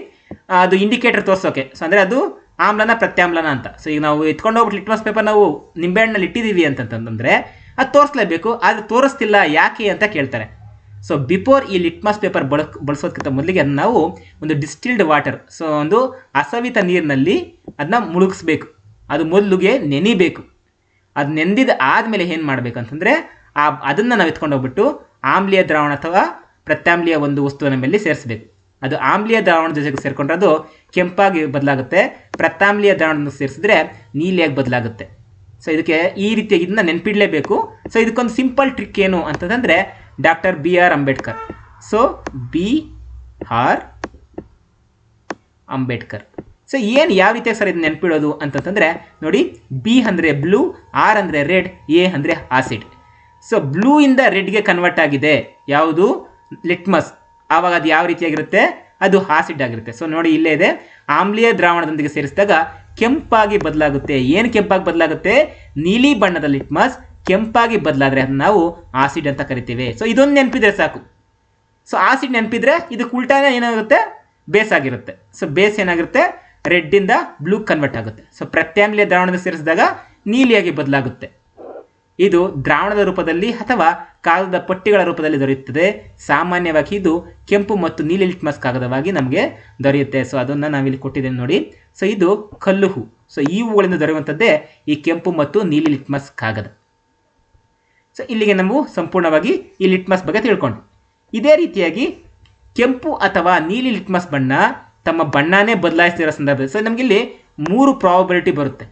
ಅದು ಇಂಡಿಕೇಟರ್ ತೋರಿಸೋಕೆ. ಸೊ ಅಂದರೆ ಅದು ಆಮ್ಲನ ಪ್ರತ್ಯಾಮ್ಲನ ಅಂತ. ಸೊ ಈಗ ನಾವು ಎತ್ಕೊಂಡು ಹೋಗ್ಬಿಟ್ಟು ಲಿಟ್ಮಸ್ ಪೇಪರ್ ನಾವು ನಿಂಬೆಹಣ್ಣಲ್ಲಿ ಇಟ್ಟಿದ್ದೀವಿ ಅಂತಂತಂದರೆ, ಅದು ತೋರಿಸ್ಲೇಬೇಕು ಅದು ತೋರಿಸ್ತಿಲ್ಲ ಯಾಕೆ ಅಂತ ಕೇಳ್ತಾರೆ. ಸೊ ಬಿಫೋರ್ ಈ ಲಿಟ್ಮಸ್ ಪೇಪರ್ ಬಳಕ್ ಬಳಸೋದಕ್ಕಿಂತ ಮೊದಲಿಗೆ ಅದನ್ನ ನಾವು ಒಂದು ಡಿಸ್ಟಿಲ್ಡ್ ವಾಟರ್ ಸೊ ಒಂದು ಅಸವಿತ ನೀರಿನಲ್ಲಿ ಅದನ್ನ ಮುಳುಗಿಸ್ಬೇಕು. ಅದು ಮೊದಲಿಗೆ ನೆನಿಬೇಕು. ಅದು ನೆಂದಿದ ಆದಮೇಲೆ ಏನು ಮಾಡಬೇಕಂತಂದರೆ, ಆ ಅದನ್ನು ನಾವು ಎತ್ಕೊಂಡು ಹೋಗ್ಬಿಟ್ಟು ಆಮ್ಲೀಯ ದ್ರಾವಣ ಅಥವಾ ಪ್ರತ್ಯಾಮ್ಲಿಯ ಒಂದು ವಸ್ತುವಿನ ಮೇಲೆ ಸೇರಿಸಬೇಕು. ಅದು ಆಮ್ಲಿಯ ದ್ರಾವಣದ ಜೊತೆಗೆ ಸೇರ್ಕೊಂಡ್ರೆ ಅದು ಕೆಂಪಾಗಿ ಬದಲಾಗುತ್ತೆ, ಪ್ರತ್ಯಾಮ್ಲಿಯ ದ್ರಾವಣ ಸೇರಿಸಿದ್ರೆ ನೀಲಿಯಾಗಿ ಬದಲಾಗುತ್ತೆ. ಸೊ ಇದಕ್ಕೆ ಈ ರೀತಿಯಾಗಿ ಇದನ್ನ ನೆನ್ಪಿಡ್ಲೇಬೇಕು. ಸೊ ಇದಕ್ಕೊಂದು ಸಿಂಪಲ್ ಟ್ರಿಕ್ ಏನು ಅಂತಂದರೆ doctor B R Ambedkar so B R Ambedkar so ಏನು ಯಾವ ರೀತಿ ಸರ್ ಇದು ನೆನಪಿಡೋದು ಅಂತಂತಂದರೆ, ನೋಡಿ ಬಿ ಅಂದರೆ ಬ್ಲೂ ಆರ್ ಅಂದರೆ ರೆಡ್ ಎ ಅಂದರೆ ಆಸಿಡ್ ಸೊ ಬ್ಲೂ ಇಂದ ರೆಡ್ಗೆ ಕನ್ವರ್ಟ್ ಆಗಿದೆ. ಯಾವುದು? ಲಿಟ್ಮಸ್ ಆವಾಗ ಅದು ಯಾವ ರೀತಿಯಾಗಿರುತ್ತೆ? ಅದು ಆಸಿಡ್ ಆಗಿರುತ್ತೆ. ಸೊ ನೋಡಿ, ಇಲ್ಲೇ ಇದೆ. ಆಮ್ಲೀಯ ದ್ರಾವಣದೊಂದಿಗೆ ಸೇರಿಸಿದಾಗ ಕೆಂಪಾಗಿ ಬದಲಾಗುತ್ತೆ. ಏನು ಕೆಂಪಾಗಿ ಬದಲಾಗುತ್ತೆ? ನೀಲಿ ಬಣ್ಣದ ಲಿಟ್ಮಸ್ ಕೆಂಪಾಗಿ ಬದಲಾದರೆ ಅದನ್ನು ನಾವು ಆಸಿಡ್ ಅಂತ ಕರಿತೀವಿ. ಸೊ ಇದೊಂದು ನೆನಪಿದ್ರೆ ಸಾಕು. ಸೊ ಆಸಿಡ್ ನೆನಪಿದ್ರೆ ಇದಕ್ಕೆ ಉಲ್ಟಾನೇ ಏನಾಗುತ್ತೆ? ಬೇಸ್ ಆಗಿರುತ್ತೆ. ಸೊ ಬೇಸ್ ಏನಾಗಿರುತ್ತೆ ರೆಡ್ಡಿಂದ ಬ್ಲೂ ಕನ್ವರ್ಟ್ ಆಗುತ್ತೆ. ಸೊ ಪ್ರತ್ಯಾಮ್ಲೀಯ ದ್ರಾವಣದ ಸೇರಿಸಿದಾಗ ನೀಲಿಯಾಗಿ ಬದಲಾಗುತ್ತೆ. ಇದು ದ್ರಾವಣದ ರೂಪದಲ್ಲಿ ಅಥವಾ ಕಾಗದದ ಪಟ್ಟಿಗಳ ರೂಪದಲ್ಲಿ ದೊರೆಯುತ್ತದೆ. ಸಾಮಾನ್ಯವಾಗಿ ಇದು ಕೆಂಪು ಮತ್ತು ನೀಲಿ ಲಿಟ್ಮಸ್ ಕಾಗದವಾಗಿ ನಮಗೆ ದೊರೆಯುತ್ತೆ. ಸೊ ಅದನ್ನು ನಾವಿಲ್ಲಿ ಕೊಟ್ಟಿದ್ದೇನೆ ನೋಡಿ. ಸೊ ಇದು ಕಲ್ಲು ಹೂ ಸೊ ಈ ಹೂಗಳಿಂದ ದೊರೆಯುವಂಥದ್ದೇ ಈ ಕೆಂಪು ಮತ್ತು ನೀಲಿ ಲಿಟ್ಮಸ್ ಕಾಗದ. ಸೊ ಇಲ್ಲಿಗೆ ನಾವು ಸಂಪೂರ್ಣವಾಗಿ ಈ ಲಿಟ್ಮಸ್ ಬಗ್ಗೆ ತಿಳ್ಕೊಂಡು. ಇದೇ ರೀತಿಯಾಗಿ ಕೆಂಪು ಅಥವಾ ನೀಲಿ ಲಿಟ್ಮಸ್ ಬಣ್ಣ ತಮ್ಮ ಬಣ್ಣನೇ ಬದಲಾಯಿಸ್ತಿರೋ ಸಂದರ್ಭದಲ್ಲಿ. ಸೊ ನಮಗಿಲ್ಲಿ ಮೂರು ಪ್ರಾಬಬಿಲಿಟಿ ಬರುತ್ತೆ.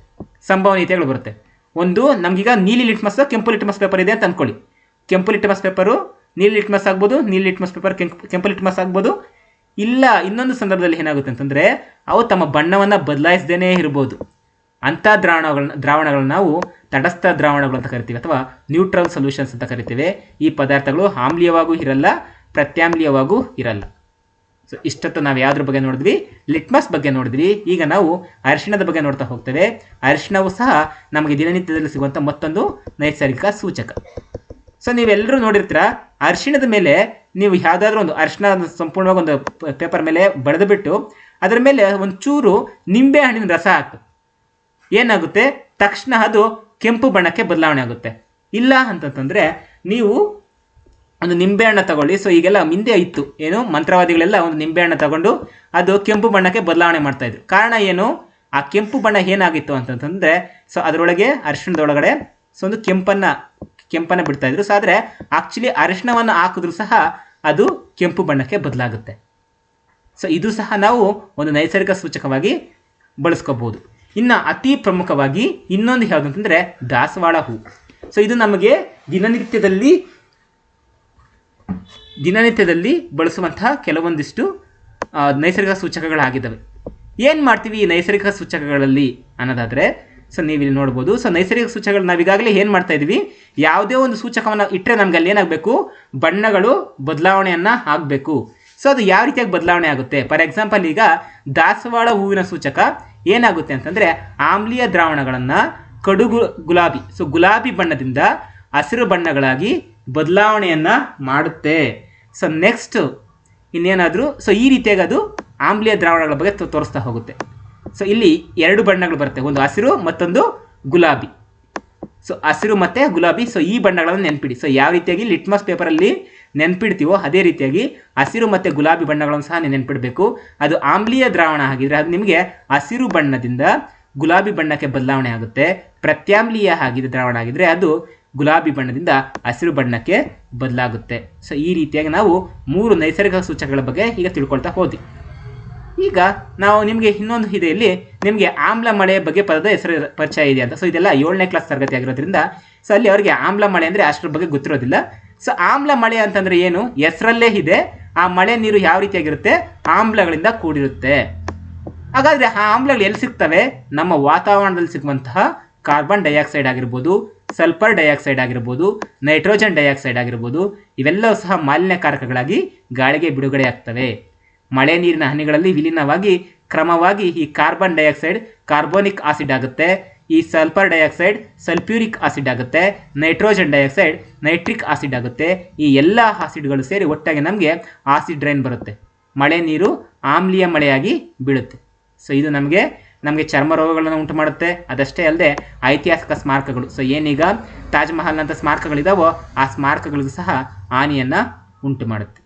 ಸಂಭವನೀಯತೆಗಳು ಬರುತ್ತೆ. ಒಂದು, ನಮಗೀಗ ನೀಲಿ ಲಿಟ್ಮಸ್ ಕೆಂಪು ಲಿಟ್ಮಸ್ ಪೇಪರ್ ಇದೆ ಅಂತ ಅಂದ್ಕೊಳ್ಳಿ ಕೆಂಪು ಲಿಟ್ಮಸ್ ಪೇಪರು ನೀಲಿ ಲಿಟ್ಮಸ್ ಆಗ್ಬೋದು, ನೀಲಿ ಲಿಟ್ಮಸ್ ಪೇಪರ್ ಕೆಂಪು ಕೆಂಪು ಲಿಟ್ಮಸ್ ಆಗ್ಬೋದು. ಇಲ್ಲ, ಇನ್ನೊಂದು ಸಂದರ್ಭದಲ್ಲಿ ಏನಾಗುತ್ತೆ ಅಂತಂದರೆ, ಅವು ತಮ್ಮ ಬಣ್ಣವನ್ನು ಬದಲಾಯಿಸದೇನೇ ಇರ್ಬೋದು. ಅಂಥ ದ್ರಾವಣಗಳನ್ನ ದ್ರಾವಣಗಳನ್ನ ನಾವು ತಟಸ್ಥ ದ್ರಾವಣಗಳು ಅಂತ ಕರಿತೀವಿ ಅಥವಾ ನ್ಯೂಟ್ರಲ್ ಸೊಲ್ಯೂಷನ್ಸ್ ಅಂತ ಕರಿತೀವಿ. ಈ ಪದಾರ್ಥಗಳು ಆಮ್ಲೀಯವಾಗೂ ಇರಲ್ಲ, ಪ್ರತ್ಯಾಮ್ಲೀಯವಾಗೂ ಇರಲ್ಲ. ಸೊ ಇಷ್ಟೊತ್ತು ನಾವು ಯಾವ್ದ್ರ ಬಗ್ಗೆ ನೋಡಿದ್ವಿ? ಲಿಟ್ಮಸ್ ಬಗ್ಗೆ ನೋಡಿದ್ವಿ. ಈಗ ನಾವು ಅರಿಶಿಣದ ಬಗ್ಗೆ ನೋಡ್ತಾ ಹೋಗ್ತೇವೆ. ಅರಿಶಿಣವು ಸಹ ನಮಗೆ ದಿನನಿತ್ಯದಲ್ಲಿ ಸಿಗುವಂಥ ಮತ್ತೊಂದು ನೈಸರ್ಗಿಕ ಸೂಚಕ. ಸೊ ನೀವೆಲ್ಲರೂ ನೋಡಿರ್ತೀರ? ಅರಿಶಿಣದ ಮೇಲೆ ನೀವು ಯಾವುದಾದ್ರೂ ಒಂದು ಅರಿಶಿಣ ಸಂಪೂರ್ಣವಾಗಿ ಒಂದು ಪೇಪರ್ ಮೇಲೆ ಬರೆದು ಬಿಟ್ಟು ಅದರ ಮೇಲೆ ಒಂದು ಚೂರು ನಿಂಬೆ ಹಣ್ಣಿನ ರಸ ಹಾಕು ಏನಾಗುತ್ತೆ? ತಕ್ಷಣ ಅದು ಕೆಂಪು ಬಣ್ಣಕ್ಕೆ ಬದಲಾವಣೆ ಆಗುತ್ತೆ. ಇಲ್ಲ ಅಂತಂತಂದರೆ ನೀವು ಒಂದು ನಿಂಬೆಹಣ್ಣು ತಗೊಳ್ಳಿ. ಸೊ ಈಗೆಲ್ಲ ಹಿಂದೆ ಇತ್ತು. ಏನು? ಮಂತ್ರವಾದಿಗಳೆಲ್ಲ ಒಂದು ನಿಂಬೆಹಣ್ಣು ತಗೊಂಡು ಅದು ಕೆಂಪು ಬಣ್ಣಕ್ಕೆ ಬದಲಾವಣೆ ಮಾಡ್ತಾ ಕಾರಣ ಏನು? ಆ ಕೆಂಪು ಬಣ್ಣ ಏನಾಗಿತ್ತು ಅಂತಂತಂದರೆ ಸೊ ಅದರೊಳಗೆ ಅರಿಶಿಣದೊಳಗಡೆ ಸೊ ಒಂದು ಕೆಂಪನ್ನ, ಕೆಂಪನ್ನು ಬಿಡ್ತಾ ಇದ್ರು. ಸೊ ಆದರೆ ಆಕ್ಚುಲಿ ಅರಿಶಿಣವನ್ನು ಹಾಕಿದ್ರು ಸಹ ಅದು ಕೆಂಪು ಬಣ್ಣಕ್ಕೆ ಬದಲಾಗುತ್ತೆ. ಸೊ ಇದು ಸಹ ನಾವು ಒಂದು ನೈಸರ್ಗಿಕ ಸೂಚಕವಾಗಿ ಬಳಸ್ಕೋಬಹುದು ಇನ್ನು ಅತಿ ಪ್ರಮುಖವಾಗಿ ಇನ್ನೊಂದು ಯಾವುದು ಅಂತಂದರೆ ದಾಸವಾಳ ಹೂ. ಸೊ ಇದು ನಮಗೆ ದಿನನಿತ್ಯದಲ್ಲಿ ದಿನನಿತ್ಯದಲ್ಲಿ ಬಳಸುವಂತಹ ಕೆಲವೊಂದಿಷ್ಟು ನೈಸರ್ಗಿಕ ಸೂಚಕಗಳಾಗಿದ್ದಾವೆ. ಏನು ಮಾಡ್ತೀವಿ ಈ ನೈಸರ್ಗಿಕ ಸೂಚಕಗಳಲ್ಲಿ ಅನ್ನೋದಾದರೆ ಸೊ ನೀವು ಇಲ್ಲಿ ನೋಡ್ಬೋದು. ಸೊ ನೈಸರ್ಗಿಕ ಸೂಚಕಗಳು ನಾವು ಈಗಾಗಲೇ ಏನು ಮಾಡ್ತಾ ಇದ್ದೀವಿ? ಯಾವುದೇ ಒಂದು ಸೂಚಕವನ್ನು ಇಟ್ಟರೆ ನಮ್ಗೆ ಅಲ್ಲಿ ಏನಾಗಬೇಕು? ಬಣ್ಣಗಳು ಬದಲಾವಣೆಯನ್ನು ಆಗಬೇಕು. ಸೊ ಅದು ಯಾವ ರೀತಿಯಾಗಿ ಬದಲಾವಣೆ ಆಗುತ್ತೆ? ಫಾರ್ ಎಕ್ಸಾಂಪಲ್ ಈಗ ದಾಸವಾಳ ಹೂವಿನ ಸೂಚಕ ಏನಾಗುತ್ತೆ ಅಂತಂದರೆ ಆಮ್ಲೀಯ ದ್ರಾವಣಗಳನ್ನು ಕಡುಗು ಗುಲಾಬಿ ಸೊ ಗುಲಾಬಿ ಬಣ್ಣದಿಂದ ಹಸಿರು ಬಣ್ಣಗಳಾಗಿ ಬದಲಾವಣೆಯನ್ನು ಮಾಡುತ್ತೆ. ಸೊ ನೆಕ್ಸ್ಟ್ ಇನ್ನೇನಾದರೂ ಸೊ ಈ ರೀತಿಯಾಗಿ ಅದು ಆಮ್ಲೀಯ ದ್ರಾವಣಗಳ ಬಗ್ಗೆ ತೋರಿಸ್ತಾ ಹೋಗುತ್ತೆ. ಸೊ ಇಲ್ಲಿ ಎರಡು ಬಣ್ಣಗಳು ಬರುತ್ತೆ, ಒಂದು ಹಸಿರು ಮತ್ತೊಂದು ಗುಲಾಬಿ. ಸೊ ಹಸಿರು ಮತ್ತು ಗುಲಾಬಿ ಸೊ ಈ ಬಣ್ಣಗಳನ್ನು ನೆನ್ಪಿಡಿ. ಸೊ ಯಾವ ರೀತಿಯಾಗಿ ಲಿಟ್ಮಸ್ ಪೇಪರಲ್ಲಿ ನೆನ್ಪಿಡ್ತೀವೋ ಅದೇ ರೀತಿಯಾಗಿ ಹಸಿರು ಮತ್ತು ಗುಲಾಬಿ ಬಣ್ಣಗಳನ್ನು ಸಹ ನೆನ್ಪಿಡಬೇಕು. ಅದು ಆಮ್ಲೀಯ ದ್ರಾವಣ ಆಗಿದ್ರೆ ಅದು ನಿಮಗೆ ಹಸಿರು ಬಣ್ಣದಿಂದ ಗುಲಾಬಿ ಬಣ್ಣಕ್ಕೆ ಬದಲಾವಣೆ ಆಗುತ್ತೆ. ಪ್ರತ್ಯಾಮ್ಲೀಯ ಆಗಿದೆ ದ್ರಾವಣ ಆಗಿದ್ರೆ ಅದು ಗುಲಾಬಿ ಬಣ್ಣದಿಂದ ಹಸಿರು ಬಣ್ಣಕ್ಕೆ ಬದಲಾಗುತ್ತೆ. ಸೊ ಈ ರೀತಿಯಾಗಿ ನಾವು ಮೂರು ನೈಸರ್ಗಿಕ ಸೂಚಕಗಳ ಬಗ್ಗೆ ಈಗ ತಿಳ್ಕೊಳ್ತಾ ಹೋದ್ವಿ. ಈಗ ನಾವು ನಿಮಗೆ ಇನ್ನೊಂದು ಇದೆಯಲ್ಲಿ ನಿಮಗೆ ಆಮ್ಲ ಮಳೆ ಬಗ್ಗೆ ಪದದ ಹೆಸರು ಪರಿಚಯ ಇದೆ ಅಂತ. ಸೊ ಇದೆಲ್ಲ ಏಳನೇ ಕ್ಲಾಸ್ ತರಗತಿ ಆಗಿರೋದ್ರಿಂದ ಸೊ ಅಲ್ಲಿ ಅವರಿಗೆ ಆಮ್ಲ ಮಳೆ ಅಂದರೆ ಅಷ್ಟರ ಬಗ್ಗೆ ಗೊತ್ತಿರೋದಿಲ್ಲ. ಸೊ ಆಮ್ಲ ಮಳೆ ಅಂತಂದ್ರೆ ಏನು? ಹೆಸರಲ್ಲೇ ಇದೆ. ಆ ಮಳೆ ನೀರು ಯಾವ ರೀತಿಯಾಗಿರುತ್ತೆ? ಆಮ್ಲಗಳಿಂದ ಕೂಡಿರುತ್ತೆ. ಹಾಗಾದ್ರೆ ಆ ಆಮ್ಲಗಳು ಎಲ್ಲಿ ಸಿಗ್ತವೆ? ನಮ್ಮ ವಾತಾವರಣದಲ್ಲಿ ಸಿಗುವಂತಹ ಕಾರ್ಬನ್ ಡೈಆಕ್ಸೈಡ್ ಆಗಿರ್ಬೋದು ಸಲ್ಫರ್ ಡೈಆಕ್ಸೈಡ್ ಆಗಿರ್ಬೋದು ನೈಟ್ರೋಜನ್ ಡೈಆಕ್ಸೈಡ್ ಆಗಿರ್ಬೋದು, ಇವೆಲ್ಲವೂ ಸಹ ಮಾಲಿನ್ಯಕಾರಕಗಳಾಗಿ ಗಾಳಿಗೆ ಬಿಡುಗಡೆ ಆಗ್ತವೆ. ಮಳೆ ನೀರಿನ ಹನಿಗಳಲ್ಲಿ ವಿಲೀನವಾಗಿ ಕ್ರಮವಾಗಿ ಈ ಕಾರ್ಬನ್ ಡೈಆಕ್ಸೈಡ್ ಕಾರ್ಬೋನಿಕ್ ಆಸಿಡ್ ಆಗುತ್ತೆ. ಈ ಸಲ್ಫರ್ ಡೈಆಕ್ಸೈಡ್ ಸಲ್ಫ್ಯೂರಿಕ್ ಆಸಿಡ್ ಆಗುತ್ತೆ, ನೈಟ್ರೋಜನ್ ಡೈಆಕ್ಸೈಡ್ ನೈಟ್ರಿಕ್ ಆಸಿಡ್ ಆಗುತ್ತೆ. ಈ ಎಲ್ಲ ಆಸಿಡ್ಗಳು ಸೇರಿ ಒಟ್ಟಾಗಿ ನಮಗೆ ಆಸಿಡ್ ರೈನ್ ಬರುತ್ತೆ. ಮಳೆ ನೀರು ಆಮ್ಲೀಯ ಮಳೆಯಾಗಿ ಬೀಳುತ್ತೆ. ಸೊ ಇದು ನಮಗೆ ನಮಗೆ ಚರ್ಮ ರೋಗಗಳನ್ನು ಉಂಟು ಮಾಡುತ್ತೆ. ಅದಷ್ಟೇ ಅಲ್ಲದೆ ಐತಿಹಾಸಿಕ ಸ್ಮಾರಕಗಳು. ಸೊ ಏನೀಗ ತಾಜ್ ಮಹಲ್ನಂಥ ಸ್ಮಾರಕಗಳಿದಾವೋ, ಆ ಸ್ಮಾರಕಗಳಿಗೂ ಸಹ ಹಾನಿಯನ್ನು ಉಂಟು ಮಾಡುತ್ತೆ.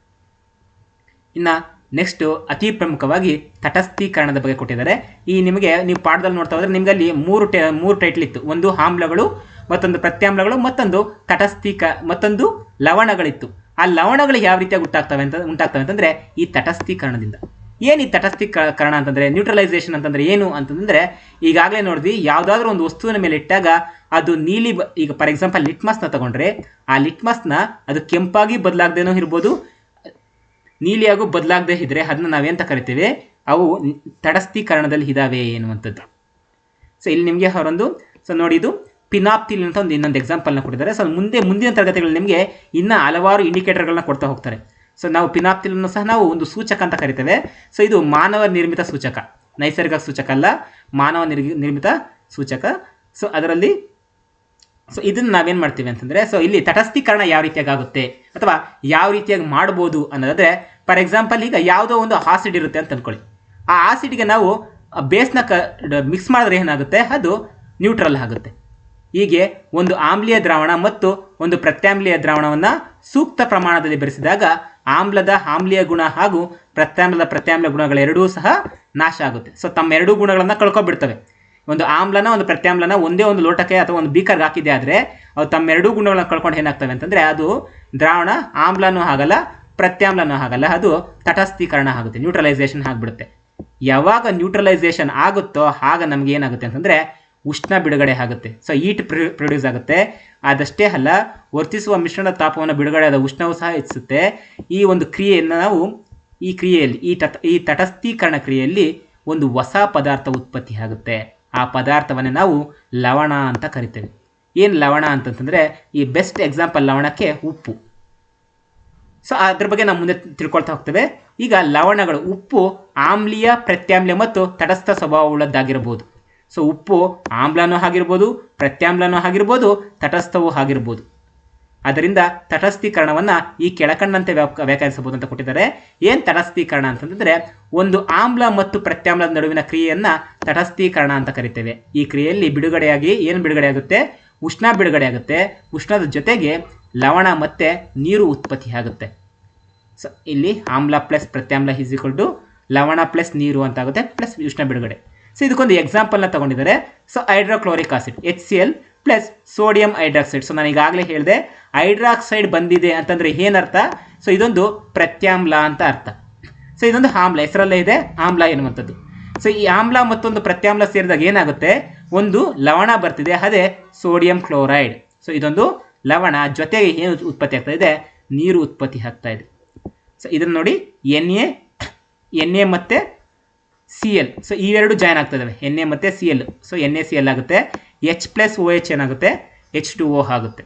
ಇನ್ನು ನೆಕ್ಸ್ಟ್ ಅತಿ ಪ್ರಮುಖವಾಗಿ ತಟಸ್ಥೀಕರಣದ ಬಗ್ಗೆ ಕೊಟ್ಟಿದ್ದಾರೆ. ಈ ನಿಮಗೆ ನೀವು ಪಾಠದಲ್ಲಿ ನೋಡ್ತಾ ಹೋದ್ರೆ ನಿಮ್ಗೆ ಅಲ್ಲಿ ಮೂರು ಟೆ, ಮೂರು ಟೈಟ್ಲ್ ಇತ್ತು. ಒಂದು ಆಮ್ಲಗಳು ಮತ್ತೊಂದು ಪ್ರತ್ಯಾಮ್ಲಗಳು, ಮತ್ತೊಂದು ತಟಸ್ಥೀಕ, ಮತ್ತೊಂದು ಲವಣಗಳಿತ್ತು. ಆ ಲವಣಗಳು ಯಾವ ರೀತಿಯಾಗಿ ಉಂಟಾಗ್ತವೆ ಅಂತ, ಉಂಟಾಗ್ತವೆ ಅಂತಂದ್ರೆ ಈ ತಟಸ್ಥೀಕರಣದಿಂದ. ಏನು ಈ ತಟಸ್ಥೀಕರಣ ಅಂತಂದ್ರೆ ನ್ಯೂಟ್ರಲೈಸೇಷನ್ ಅಂತಂದ್ರೆ ಏನು ಅಂತಂದ್ರೆ, ಈಗಾಗಲೇ ನೋಡಿದ್ವಿ, ಯಾವುದಾದ್ರೂ ಒಂದು ವಸ್ತುವಿನ ಮೇಲೆ ಇಟ್ಟಾಗ ಅದು ನೀಲಿ ಈಗ ಫಾರ್ ಎಕ್ಸಾಂಪಲ್ ಲಿಟ್ಮಸ್ನ ತಗೊಂಡ್ರೆ, ಆ ಲಿಟ್ಮಸ್ನ ಅದು ಕೆಂಪಾಗಿ ಬದಲಾಗದೇನೋ ಇರ್ಬೋದು ನೀಲಿಯಾಗೂ ಬದಲಾಗದೆ ಇದ್ದರೆ ಅದನ್ನ ನಾವೇಂತ ಕರಿತೇವೆ? ಅವು ತಡಸ್ಥೀಕರಣದಲ್ಲಿ ಇದಾವೆ ಎನ್ನುವಂಥದ್ದು. ಸೊ ಇಲ್ಲಿ ನಿಮಗೆ ಅವರೊಂದು ಸೊ ನೋಡಿ ಇದು ಪಿನಾಪ್ತಿಲ್ ಅಂತ ಒಂದು ಇನ್ನೊಂದು ಎಕ್ಸಾಂಪಲ್ನ ಕೊಟ್ಟಿದ್ದಾರೆ. ಸೊ ಮುಂದೆ, ಮುಂದಿನ ತರಗತಿಗಳು ನಿಮಗೆ ಇನ್ನೂ ಹಲವಾರು ಇಂಡಿಕೇಟರ್ಗಳನ್ನ ಕೊಡ್ತಾ ಹೋಗ್ತಾರೆ. ಸೊ ನಾವು ಪಿನಾಪ್ತಿಲನ್ನು ಸಹ ನಾವು ಒಂದು ಸೂಚಕ ಅಂತ ಕರಿತೇವೆ. ಸೊ ಇದು ಮಾನವ ನಿರ್ಮಿತ ಸೂಚಕ. ನೈಸರ್ಗಿಕ ಸೂಚಕ ಅಲ್ಲ, ಮಾನವ ನಿರ್ಮಿತ ಸೂಚಕ. ಸೊ ಅದರಲ್ಲಿ ಸೊ ಇದನ್ನ ನಾವೇನು ಮಾಡ್ತೀವಿ ಅಂತಂದ್ರೆ ಸೊ ಇಲ್ಲಿ ತಟಸ್ಥೀಕರಣ ಯಾವ ರೀತಿಯಾಗಿ ಆಗುತ್ತೆ, ಅಥವಾ ಯಾವ ರೀತಿಯಾಗಿ ಮಾಡ್ಬೋದು ಅನ್ನೋದಾದ್ರೆ ಫಾರ್ ಎಕ್ಸಾಂಪಲ್ ಈಗ ಯಾವುದೋ ಒಂದು ಆಸಿಡ್ ಇರುತ್ತೆ ಅಂತ ಅಂದ್ಕೊಳ್ಳಿ ಆ ಆಸಿಡ್ಗೆ ನಾವು ಬೇಸ್ನ ಕ ಮಿಕ್ಸ್ ಮಾಡಿದ್ರೆ ಏನಾಗುತ್ತೆ? ಅದು ನ್ಯೂಟ್ರಲ್ ಆಗುತ್ತೆ. ಹೀಗೆ ಒಂದು ಆಮ್ಲೀಯ ದ್ರಾವಣ ಮತ್ತು ಒಂದು ಪ್ರತ್ಯಾಮ್ಲೀಯ ದ್ರಾವಣವನ್ನು ಸೂಕ್ತ ಪ್ರಮಾಣದಲ್ಲಿ ಬೆರೆಸಿದಾಗ ಆಮ್ಲದ ಆಮ್ಲೀಯ ಗುಣ ಹಾಗೂ ಪ್ರತ್ಯಾಮ್ಲದ ಪ್ರತ್ಯಾಮ್ಲ ಗುಣಗಳೆರಡೂ ಸಹ ನಾಶ ಆಗುತ್ತೆ. ಸೊ ತಮ್ಮ ಎರಡೂ ಗುಣಗಳನ್ನು ಕಳ್ಕೊಬಿಡ್ತವೆ. ಒಂದು ಆಮ್ಲನ, ಒಂದು ಪ್ರತ್ಯಾಮ್ಲನ ಒಂದೇ ಒಂದು ಲೋಟಕ್ಕೆ ಅಥವಾ ಒಂದು ಬೀಕರ್ಗೆ ಹಾಕಿದೆ ಆದರೆ ಅವು ತಮ್ಮೆರಡೂ ಗುಣಗಳನ್ನು ಕಳ್ಕೊಂಡು ಏನಾಗ್ತವೆ ಅಂತಂದರೆ ಅದು ದ್ರಾವಣ ಆಮ್ಲನೂ ಆಗಲ್ಲ, ಪ್ರತ್ಯಾಮ್ಲನೂ ಆಗಲ್ಲ. ಅದು ತಟಸ್ಥೀಕರಣ ಆಗುತ್ತೆ ನ್ಯೂಟ್ರಲೈಸೇಷನ್ ಆಗಿಬಿಡುತ್ತೆ. ಯಾವಾಗ ನ್ಯೂಟ್ರಲೈಸೇಷನ್ ಆಗುತ್ತೋ ಆಗ ನಮ್ಗೆ ಏನಾಗುತ್ತೆ ಅಂತಂದರೆ ಉಷ್ಣ ಬಿಡುಗಡೆ ಆಗುತ್ತೆ. ಸೊ ಈಟ್ ಪ್ರೊಡ್ಯೂಸ್ ಆಗುತ್ತೆ. ಅದಷ್ಟೇ ಅಲ್ಲ, ವರ್ತಿಸುವ ಮಿಶ್ರಣದ ತಾಪವನ್ನು ಬಿಡುಗಡೆಯಾದ ಉಷ್ಣವು ಸಹ ಹೆಚ್ಚಿಸುತ್ತೆ. ಈ ಒಂದು ಕ್ರಿಯೆಯನ್ನು ನಾವು ಈ ಕ್ರಿಯೆಯಲ್ಲಿ, ಈ ತಟ, ಈ ತಟಸ್ಥೀಕರಣ ಕ್ರಿಯೆಯಲ್ಲಿ ಒಂದು ಹೊಸ ಪದಾರ್ಥ ಉತ್ಪತ್ತಿ ಆಗುತ್ತೆ. ಆ ಪದಾರ್ಥವನ್ನೇ ನಾವು ಲವಣ ಅಂತ ಕರಿತೇವೆ. ಏನು ಲವಣ ಅಂತಂತಂದರೆ ಈ ಬೆಸ್ಟ್ ಎಕ್ಸಾಂಪಲ್ ಲವಣಕ್ಕೆ ಉಪ್ಪು. ಸೊ ಅದ್ರ ಬಗ್ಗೆ ನಾವು ಮುಂದೆ ತಿಳ್ಕೊಳ್ತಾ ಹೋಗ್ತೇವೆ. ಈಗ ಲವಣಗಳು ಉಪ್ಪು ಆಮ್ಲೀಯ ಪ್ರತ್ಯಾಮ್ಲ ಮತ್ತು ತಟಸ್ಥ ಸ್ವಭಾವವುಳ್ಳದ್ದಾಗಿರ್ಬೋದು. ಸೊ ಉಪ್ಪು ಆಮ್ಲನೂ ಆಗಿರ್ಬೋದು, ಪ್ರತ್ಯಾಮ್ಲನೂ ಆಗಿರ್ಬೋದು, ತಟಸ್ಥವೂ ಆಗಿರ್ಬೋದು. ಅದರಿಂದ ತಟಸ್ಥೀಕರಣವನ್ನು ಈ ಕೆಳಕಂಡಂತೆ ವ್ಯಾಖ್ಯಾನಿಸಬಹುದು ಅಂತ ಕೊಟ್ಟಿದ್ದಾರೆ. ಏನು ತಟಸ್ಥೀಕರಣ ಅಂತಂದರೆ ಒಂದು ಆಮ್ಲ ಮತ್ತು ಪ್ರತ್ಯಾಮ್ಲದ ನಡುವಿನ ಕ್ರಿಯೆಯನ್ನು ತಟಸ್ಥೀಕರಣ ಅಂತ ಕರಿತೇವೆ. ಈ ಕ್ರಿಯೆಯಲ್ಲಿ ಬಿಡುಗಡೆಯಾಗಿ ಏನು ಬಿಡುಗಡೆಯಾಗುತ್ತೆ? ಉಷ್ಣ ಬಿಡುಗಡೆ ಆಗುತ್ತೆ ಉಷ್ಣದ ಜೊತೆಗೆ ಲವಣ ಮತ್ತು ನೀರು ಉತ್ಪತ್ತಿ ಆಗುತ್ತೆ. ಸೊ, ಇಲ್ಲಿ ಆಮ್ಲ ಪ್ಲಸ್ ಪ್ರತ್ಯಾಮ್ಲ ಈಸ್ ಈಕ್ವಲ್ ಟು ಲವಣ ಪ್ಲಸ್ ನೀರು ಅಂತ ಆಗುತ್ತೆ ಪ್ಲಸ್ ಉಷ್ಣ ಬಿಡುಗಡೆ. ಸೊ, ಇದಕ್ಕೊಂದು ಎಕ್ಸಾಂಪಲ್ನ ತಗೊಂಡಿದ್ದಾರೆ. So, hydrochloric acid H C L plus sodium hydroxide. So ನಾನು ಈಗಾಗಲೇ ಹೇಳಿದೆ, ಹೈಡ್ರಾಕ್ಸೈಡ್ ಬಂದಿದೆ ಅಂತಂದರೆ ಏನರ್ಥ? ಸೊ ಇದೊಂದು ಪ್ರತ್ಯಾಮ್ಲ ಅಂತ ಅರ್ಥ. ಸೊ ಇದೊಂದು ಆಮ್ಲ, ಹೆಸರಲ್ಲೇ ಇದೆ, ಆಮ್ಲ ಎನ್ನುವಂಥದ್ದು. ಸೊ ಈ ಆಮ್ಲ ಮತ್ತೊಂದು ಪ್ರತ್ಯಾಮ್ಲ ಸೇರಿದಾಗ ಏನಾಗುತ್ತೆ? ಒಂದು ಲವಣ ಬರ್ತಿದೆ, ಅದೇ ಸೋಡಿಯಂ ಕ್ಲೋರೈಡ್. ಸೊ ಇದೊಂದು ಲವಣ, ಜೊತೆಗೆ ಏನು ಉತ್ಪತ್ತಿ ಆಗ್ತಾ ಇದೆ? ನೀರು ಉತ್ಪತ್ತಿ ಆಗ್ತಾ ಇದೆ. ಸೊ ಇದನ್ನು ನೋಡಿ ಎನ್ ಎ ಎನ್ ಎ ಮತ್ತು ಸಿ ಎಲ್. ಸೊ ಇವೆರಡು ಜಾಯ್ನ್ ಆಗ್ತಾ ಇದ್ದಾವೆ ಎನ್ ಎ ಮತ್ತು C L. So N A C L ಆಗುತ್ತೆ ಎಚ್ ಪ್ಲಸ್ ಓ ಎಚ್ ಏನಾಗುತ್ತೆ? ಎಚ್ ಟು ಓ ಆಗುತ್ತೆ.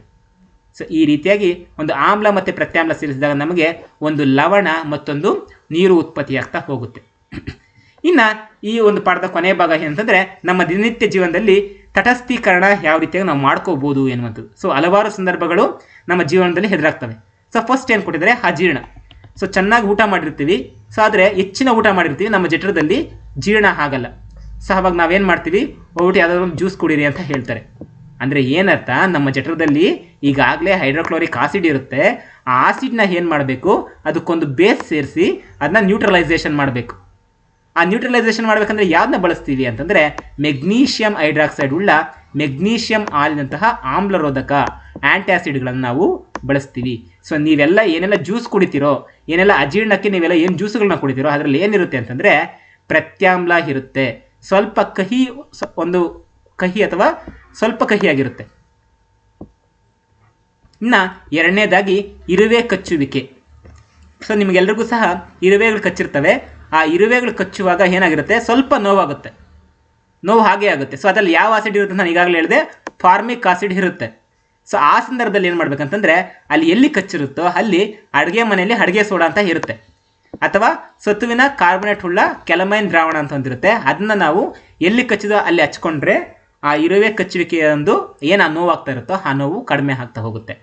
ಸೊ ಈ ರೀತಿಯಾಗಿ ಒಂದು ಆಮ್ಲ ಮತ್ತು ಪ್ರತ್ಯಾಮ್ಲ ಸೇರಿಸಿದಾಗ ನಮಗೆ ಒಂದು ಲವಣ ಮತ್ತೊಂದು ನೀರು ಉತ್ಪತ್ತಿಯಾಗ್ತಾ ಹೋಗುತ್ತೆ. [clears throat] ಇನ್ನು ಈ ಒಂದು ಪಾಠದ ಕೊನೆಯ ಭಾಗ ಏನಂತಂದರೆ, ನಮ್ಮ ದಿನನಿತ್ಯ ಜೀವನದಲ್ಲಿ ತಟಸ್ಥೀಕರಣ ಯಾವ ರೀತಿಯಾಗಿ ನಾವು ಮಾಡ್ಕೋಬೋದು ಎನ್ನುವಂಥದ್ದು. ಸೊ ಹಲವಾರು ಸಂದರ್ಭಗಳು ನಮ್ಮ ಜೀವನದಲ್ಲಿ ಹೆದರಾಗ್ತವೆ. ಸೊ ಫಸ್ಟ್ ಏನು ಕೊಟ್ಟಿದ್ದಾರೆ? ಅಜೀರ್ಣ ಸೊ ಚೆನ್ನಾಗಿ ಊಟ ಮಾಡಿರ್ತೀವಿ. ಸೊ ಆದರೆ ಹೆಚ್ಚಿನ ಊಟ ಮಾಡಿರ್ತೀವಿ. ನಮ್ಮ ಜಠರದಲ್ಲಿ ಜೀರ್ಣ ಆಗಲ್ಲ. ಸೊ ಅವಾಗ ನಾವೇನು ಮಾಡ್ತೀವಿ? ಹೋಗ್ಬಿಟ್ಟು ಯಾವುದಾದ್ರು ಒಂದು ಜ್ಯೂಸ್ ಕುಡೀರಿ ಅಂತ ಹೇಳ್ತಾರೆ. ಅಂದರೆ ಏನರ್ಥ? ನಮ್ಮ ಜಠರದಲ್ಲಿ ಈಗಾಗಲೇ ಹೈಡ್ರೋಕ್ಲೋರಿಕ್ ಆಸಿಡ್ ಇರುತ್ತೆ. ಆ ಆಸಿಡ್ನ ಏನು ಮಾಡಬೇಕು? ಅದಕ್ಕೊಂದು ಬೇಸ್ ಸೇರಿಸಿ ಅದನ್ನ ನ್ಯೂಟ್ರಲೈಸೇಷನ್ ಮಾಡಬೇಕು. ಆ ನ್ಯೂಟ್ರಲೈಸೇಷನ್ ಮಾಡಬೇಕಂದ್ರೆ ಯಾವ್ದನ್ನ ಬಳಸ್ತೀವಿ ಅಂತಂದರೆ ಮೆಗ್ನೀಷಿಯಂ ಹೈಡ್ರಾಕ್ಸೈಡ್ ಉಳ್ಳ ಮೆಗ್ನೀಷಿಯಂ ಆಲಿನಂತಹ ಆಮ್ಲರೋಧಕ ಆ್ಯಂಟಾಸಿಡ್ಗಳನ್ನು ನಾವು ಬಳಸ್ತೀವಿ. ಸೊ ನೀವೆಲ್ಲ ಏನೆಲ್ಲ ಜ್ಯೂಸ್ ಕುಡಿತೀರೋ, ಏನೆಲ್ಲ ಅಜೀರ್ಣಕ್ಕೆ ನೀವೆಲ್ಲ ಏನು ಜ್ಯೂಸ್ಗಳನ್ನ ಕುಡಿತೀರೋ, ಅದರಲ್ಲಿ ಏನಿರುತ್ತೆ ಅಂತಂದರೆ ಪ್ರತ್ಯಾಮ್ಲ ಇರುತ್ತೆ. ಸ್ವಲ್ಪ ಕಹಿ ಒಂದು ಕಹಿ ಅಥವಾ ಸ್ವಲ್ಪ ಕಹಿಯಾಗಿರುತ್ತೆ ಇನ್ನು ಎರಡನೇದಾಗಿ ಇರುವೆ ಕಚ್ಚುವಿಕೆ. ಸೊ ನಿಮಗೆಲ್ರಿಗೂ ಸಹ ಇರುವೆಗಳು ಕಚ್ಚಿರ್ತವೆ. ಆ ಇರುವೆಗಳು ಕಚ್ಚುವಾಗ ಏನಾಗಿರುತ್ತೆ? ಸ್ವಲ್ಪ ನೋವಾಗುತ್ತೆ. ನೋವು ಹಾಗೆ ಆಗುತ್ತೆ. ಸೊ ಅದರಲ್ಲಿ ಯಾವ ಆಸಿಡ್ ಇರುತ್ತೆ ನಾನು ಈಗಾಗಲೇ ಹೇಳಿದೆ. ಫಾರ್ಮಿಕ್ ಆಸಿಡ್ ಇರುತ್ತೆ. ಸೊ ಆ ಸಂದರ್ಭದಲ್ಲಿ ಏನು ಮಾಡ್ಬೇಕಂತಂದರೆ, ಅಲ್ಲಿ ಎಲ್ಲಿ ಕಚ್ಚಿರುತ್ತೋ ಅಲ್ಲಿ ಅಡುಗೆ ಮನೆಯಲ್ಲಿ ಅಡುಗೆ ಸೋಡಾ ಅಂತ ಇರುತ್ತೆ. ಅಥವಾ ಸತ್ತುವಿನ ಕಾರ್ಬೊನೇಟ್ ಉಳ್ಳ ಕೆಲಮೈನ್ ದ್ರಾವಣ ಅಂತ ಹೊಂದಿರುತ್ತೆ ಅದನ್ನ ನಾವು ಎಲ್ಲಿ ಕಚ್ಚಿದೋ ಅಲ್ಲಿ ಹಚ್ಕೊಂಡ್ರೆ ಆ ಇರುವೆ ಕಚ್ಚುವಿಕೆಯ ಒಂದು ಏನು ಆ ನೋವಾಗ್ತಾ ಇರುತ್ತೋ ಆ ನೋವು ಕಡಿಮೆ ಆಗ್ತಾ ಹೋಗುತ್ತೆ.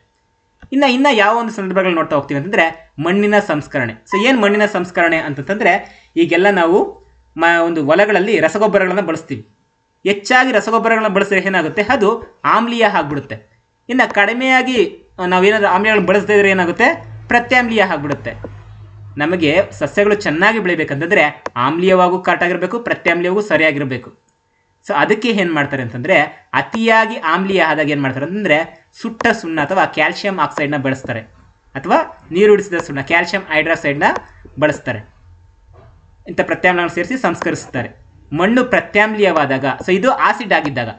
ಇನ್ನು ಇನ್ನು ಯಾವ ಒಂದು ಸಂದರ್ಭಗಳು ನೋಡ್ತಾ ಹೋಗ್ತೀವಿ ಅಂತಂದರೆ ಮಣ್ಣಿನ ಸಂಸ್ಕರಣೆ. ಸೊ ಏನು ಮಣ್ಣಿನ ಸಂಸ್ಕರಣೆ ಅಂತಂತಂದರೆ ಈಗೆಲ್ಲ ನಾವು ಮ, ಒಂದು ಹೊಲಗಳಲ್ಲಿ ರಸಗೊಬ್ಬರಗಳನ್ನು ಬಳಸ್ತೀವಿ. ಹೆಚ್ಚಾಗಿ ರಸಗೊಬ್ಬರಗಳನ್ನ ಬಳಸಿದ್ರೆ ಏನಾಗುತ್ತೆ? ಅದು ಆಮ್ಲೀಯ ಆಗಿಬಿಡುತ್ತೆ. ಇನ್ನು ಕಡಿಮೆಯಾಗಿ ನಾವೇನಾದ್ರೂ ಆಮ್ಲಗಳನ್ನು ಬಳಸದೇ ಇದ್ರೆ ಏನಾಗುತ್ತೆ? ಪ್ರತ್ಯಾಮ್ಲೀಯ ಆಗಿಬಿಡುತ್ತೆ. ನಮಗೆ ಸಸ್ಯಗಳು ಚೆನ್ನಾಗಿ ಬೆಳಿಬೇಕಂತಂದರೆ ಆಮ್ಲೀಯವಾಗೂ ಕರೆಕ್ಟಾಗಿರಬೇಕು ಪ್ರತ್ಯಾಮ್ಲೀಯವಾಗೂ ಸರಿಯಾಗಿರಬೇಕು. ಸೊ ಅದಕ್ಕೆ ಏನು ಮಾಡ್ತಾರೆ ಅಂತಂದರೆ ಅತಿಯಾಗಿ ಆಮ್ಲೀಯ ಆದಾಗ ಏನು ಮಾಡ್ತಾರೆ ಅಂತಂದರೆ ಸುಟ್ಟ ಸುಣ್ಣ ಅಥವಾ ಕ್ಯಾಲ್ಶಿಯಂ ಆಕ್ಸೈಡ್ನ ಬಳಸ್ತಾರೆ. ಅಥವಾ ನೀರುಡಿಸಿದ ಸುಣ್ಣ ಕ್ಯಾಲ್ಶಿಯಂ ಹೈಡ್ರಾಕ್ಸೈಡ್ನ ಬಳಸ್ತಾರೆ. ಇಂಥ ಪ್ರತ್ಯಾಮ್ಲವನ್ನು ಸೇರಿಸಿ ಸಂಸ್ಕರಿಸುತ್ತಾರೆ ಮಣ್ಣು ಪ್ರತ್ಯಾಮ್ಲೀಯವಾದಾಗ ಸೊ ಇದು ಆಸಿಡ್ ಆಗಿದ್ದಾಗ,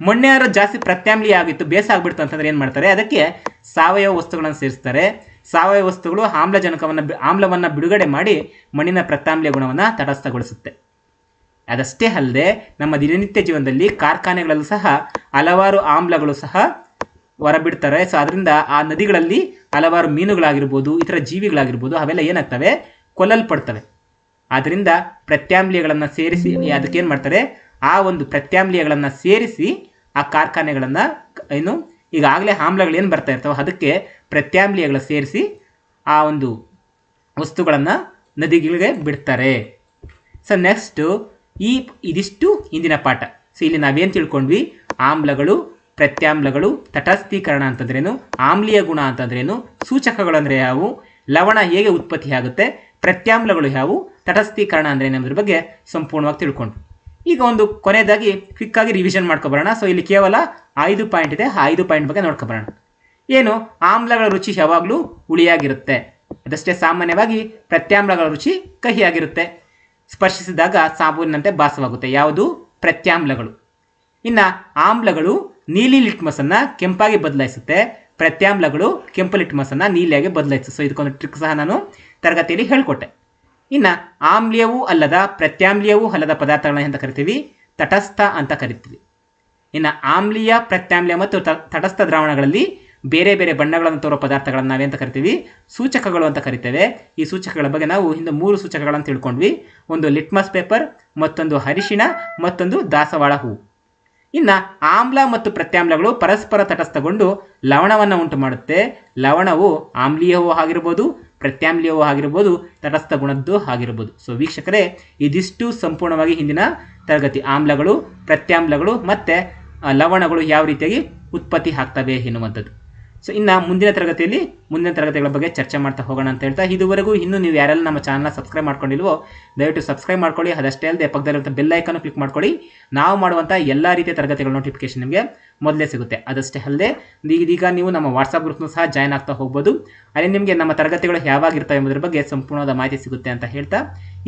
ಮಣ್ಣೆ ಜಾಸ್ತಿ ಪ್ರತ್ಯಾಮ್ಲೀಯ ಆಗಿತ್ತು ಬೇಸ ಆಗ್ಬಿಡ್ತು ಅಂತಂದ್ರೆ ಏನು ಮಾಡ್ತಾರೆ? ಅದಕ್ಕೆ ಸಾವಯವ ವಸ್ತುಗಳನ್ನು ಸೇರಿಸ್ತಾರೆ. ಸಾವಯವ ವಸ್ತುಗಳು ಆಮ್ಲಜನಕವನ್ನು ಆಮ್ಲವನ್ನು ಬಿಡುಗಡೆ ಮಾಡಿ ಮಣ್ಣಿನ ಪ್ರತ್ಯಾಮ್ಲೀಯ ಗುಣವನ್ನು ತಟಸ್ಥಗೊಳಿಸುತ್ತೆ. ಅದಷ್ಟೇ ಅಲ್ಲದೆ ನಮ್ಮ ದಿನನಿತ್ಯ ಜೀವನದಲ್ಲಿ ಕಾರ್ಖಾನೆಗಳಲ್ಲೂ ಸಹ ಹಲವಾರು ಆಮ್ಲಗಳು ಸಹ ಹೊರಬಿಡ್ತಾರೆ. ಸೊ ಅದರಿಂದ ಆ ನದಿಗಳಲ್ಲಿ ಹಲವಾರು ಮೀನುಗಳಾಗಿರ್ಬೋದು, ಇತರ ಜೀವಿಗಳಾಗಿರ್ಬೋದು, ಅವೆಲ್ಲ ಏನಾಗ್ತವೆ? ಕೊಲ್ಲಲ್ಪಡ್ತವೆ. ಆದ್ದರಿಂದ ಪ್ರತ್ಯಾಮ್ಲೀಯಗಳನ್ನು ಸೇರಿಸಿ ಅದಕ್ಕೇನು ಮಾಡ್ತಾರೆ? ಆ ಒಂದು ಪ್ರತ್ಯಾಮ್ಲೀಯಗಳನ್ನು ಸೇರಿಸಿ ಆ ಕಾರ್ಖಾನೆಗಳನ್ನು ಏನು ಈಗಾಗಲೇ ಆಮ್ಲಗಳು ಏನು ಬರ್ತಾ ಇರ್ತವೆ ಅದಕ್ಕೆ ಪ್ರತ್ಯಾಮ್ಲೀಯಗಳು ಸೇರಿಸಿ ಆ ಒಂದು ವಸ್ತುಗಳನ್ನು ನದಿಗಳಿಗೆ ಬಿಡ್ತಾರೆ. ಸೊ ನೆಕ್ಸ್ಟು ಈ ಇದಿಷ್ಟು ಇಂದಿನ ಪಾಠ. ಸೊ ಇಲ್ಲಿ ನಾವೇನು ತಿಳ್ಕೊಂಡ್ವಿ? ಆಮ್ಲಗಳು, ಪ್ರತ್ಯಾಮ್ಲಗಳು, ತಟಸ್ಥೀಕರಣ ಅಂತಂದ್ರೇನು? ಆಮ್ಲೀಯ ಗುಣ ಅಂತಂದ್ರೇನು? ಸೂಚಕಗಳಂದರೆ ಯಾವು ಲವಣ ಹೇಗೆ ಉತ್ಪತ್ತಿ ಆಗುತ್ತೆ ಪ್ರತ್ಯಾಮ್ಲಗಳು ಯಾವುವು? ತಟಸ್ಥೀಕರಣ ಅಂದ್ರೆ ಅದ್ರ ಬಗ್ಗೆ ಸಂಪೂರ್ಣವಾಗಿ ತಿಳ್ಕೊಂಡ್ವಿ. ಈಗ ಒಂದು ಕೊನೆಯದಾಗಿ ಆಗಿ ರಿವಿಷನ್ ಮಾಡ್ಕೊಬರೋಣ. ಸೊ ಇಲ್ಲಿ ಕೇವಲ ಐದು ಪಾಯಿಂಟ್ ಇದೆ. ಐದು ಪಾಯಿಂಟ್ ಬಗ್ಗೆ ನೋಡ್ಕೊಬರೋಣ. ಏನು? ಆಮ್ಲಗಳ ರುಚಿ ಯಾವಾಗಲೂ ಹುಳಿಯಾಗಿರುತ್ತೆ. ಅದಷ್ಟೇ ಸಾಮಾನ್ಯವಾಗಿ ಪ್ರತ್ಯಾಮ್ಲಗಳ ರುಚಿ ಕಹಿಯಾಗಿರುತ್ತೆ. ಸ್ಪರ್ಶಿಸಿದಾಗ ಸಾಬೂನಿನಂತೆ ಭಾಸವಾಗುತ್ತೆ. ಯಾವುದು? ಪ್ರತ್ಯಾಮ್ಲಗಳು. ಇನ್ನು ಆಮ್ಲಗಳು ನೀಲಿ ಲಿಟ್ಮಸನ್ನು ಕೆಂಪಾಗಿ ಬದಲಾಯಿಸುತ್ತೆ. ಪ್ರತ್ಯಾಮ್ಲಗಳು ಕೆಂಪು ಲಿಟ್ಮಸನ್ನು ನೀಲಿಯಾಗಿ ಬದಲಾಯಿಸುತ್ತೆ. ಸೊ ಇದಕ್ಕೊಂದು ಟ್ರಿಕ್ ಸಹ ನಾನು ತರಗತಿಯಲ್ಲಿ ಹೇಳ್ಕೊಟ್ಟೆ. ಇನ್ನು ಆಮ್ಲೀಯವೂ ಅಲ್ಲದ ಪ್ರತ್ಯಾಮ್ಲೀಯವೂ ಅಲ್ಲದ ಪದಾರ್ಥಗಳನ್ನ ಅಂತ ಕರಿತೀವಿ? ತಟಸ್ಥ ಅಂತ ಕರಿತೀವಿ. ಇನ್ನು ಆಮ್ಲೀಯ, ಪ್ರತ್ಯಾಮ್ಲೀಯ ಮತ್ತು ತಟಸ್ಥ ದ್ರಾವಣಗಳಲ್ಲಿ ಬೇರೆ ಬೇರೆ ಬಣ್ಣಗಳನ್ನು ತೋರುವ ಪದಾರ್ಥಗಳನ್ನು ನಾವೇಂತ ಕರಿತೀವಿ? ಸೂಚಕಗಳು ಅಂತ ಕರಿತೇವೆ. ಈ ಸೂಚಕಗಳ ಬಗ್ಗೆ ನಾವು ಹಿಂದೆ ಮೂರು ಸೂಚಕಗಳನ್ನು ತಿಳ್ಕೊಂಡ್ವಿ. ಒಂದು ಲಿಟ್ಮಸ್ ಪೇಪರ್, ಮತ್ತೊಂದು ಅರಿಶಿಣ, ಮತ್ತೊಂದು ದಾಸವಾಳ ಹೂವು ಇನ್ನು ಆಮ್ಲ ಮತ್ತು ಪ್ರತ್ಯಾಮ್ಲಗಳು ಪರಸ್ಪರ ತಟಸ್ಥಗೊಂಡು ಲವಣವನ್ನು ಉಂಟು ಮಾಡುತ್ತೆ ಲವಣವು ಆಮ್ಲೀಯವೂ ಆಗಿರ್ಬೋದು ಪ್ರತ್ಯಾಮ್ಲೀಯವೂ ಆಗಿರ್ಬೋದು, ತಟಸ್ಥ ಗುಣದ್ದು ಆಗಿರ್ಬೋದು. ಸೊ ವೀಕ್ಷಕರೇ, ಇದಿಷ್ಟು ಸಂಪೂರ್ಣವಾಗಿ ಹಿಂದಿನ ತರಗತಿ. ಆಮ್ಲಗಳು, ಪ್ರತ್ಯಾಮ್ಲಗಳು ಮತ್ತು ಲವಣಗಳು ಯಾವ ರೀತಿಯಾಗಿ ಉತ್ಪತ್ತಿ ಆಗ್ತವೆ ಎನ್ನುವಂಥದ್ದು. ಸೊ ಇನ್ನು ಮುಂದಿನ ತರಗತಿಯಲ್ಲಿ ಮುಂದಿನ ತರಗತಿಗಳ ಬಗ್ಗೆ ಚರ್ಚೆ ಮಾಡ್ತಾ ಹೋಗೋಣ ಅಂತ ಹೇಳ್ತಾ, ಇದುವರೆಗೂ ಇನ್ನೂ ನೀವು ಯಾರೆಲ್ಲ ನಮ್ಮ ಚಾನಲ್ನ ಸಬ್ಸ್ಕ್ರೈಬ್ ಮಾಡ್ಕೊಂಡಿಲ್ವೋ, ದಯವಿಟ್ಟು ಸಬ್ಸ್ಕ್ರೈಬ್ ಮಾಡ್ಕೊಳ್ಳಿ. ಅದಷ್ಟೇ ಅಲ್ಲದೆ ಪಕ್ಕದಲ್ಲಿರುವಂಥ ಬೆಲ್ ಐಕನ್ನು ಕ್ಲಿಕ್ ಮಾಡ್ಕೊಳ್ಳಿ. ನಾವು ಮಾಡುವಂಥ ಎಲ್ಲ ರೀತಿಯ ತರಗತಿಗಳ ನೋಟಿಫಿಕೇಶನ್ ನಿಮಗೆ ಮೊದಲೇ ಸಿಗುತ್ತೆ. ಅದಷ್ಟೇ ಅಲ್ಲದೆ ಇದೀಗ ನೀವು ನಮ್ಮ ವಾಟ್ಸಪ್ ಗ್ರೂಪ್ನೂ ಸಹ ಜಾಯ್ನ್ ಆಗ್ತಾ ಹೋಗ್ಬೋದು. ಅಲ್ಲಿ ನಿಮಗೆ ನಮ್ಮ ತರಗತಿಗಳು ಯಾವಾಗ ಇರ್ತವೆ ಎಂಬುದರ ಬಗ್ಗೆ ಸಂಪೂರ್ಣವಾದ ಮಾಹಿತಿ ಸಿಗುತ್ತೆ ಅಂತ ಹೇಳ್ತಾ,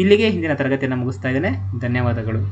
ಇಲ್ಲಿಗೆ ಹಿಂದಿನ ತರಗತಿಯನ್ನು ಮುಗಿಸ್ತಾ ಇದ್ದೇನೆ. ಧನ್ಯವಾದಗಳು.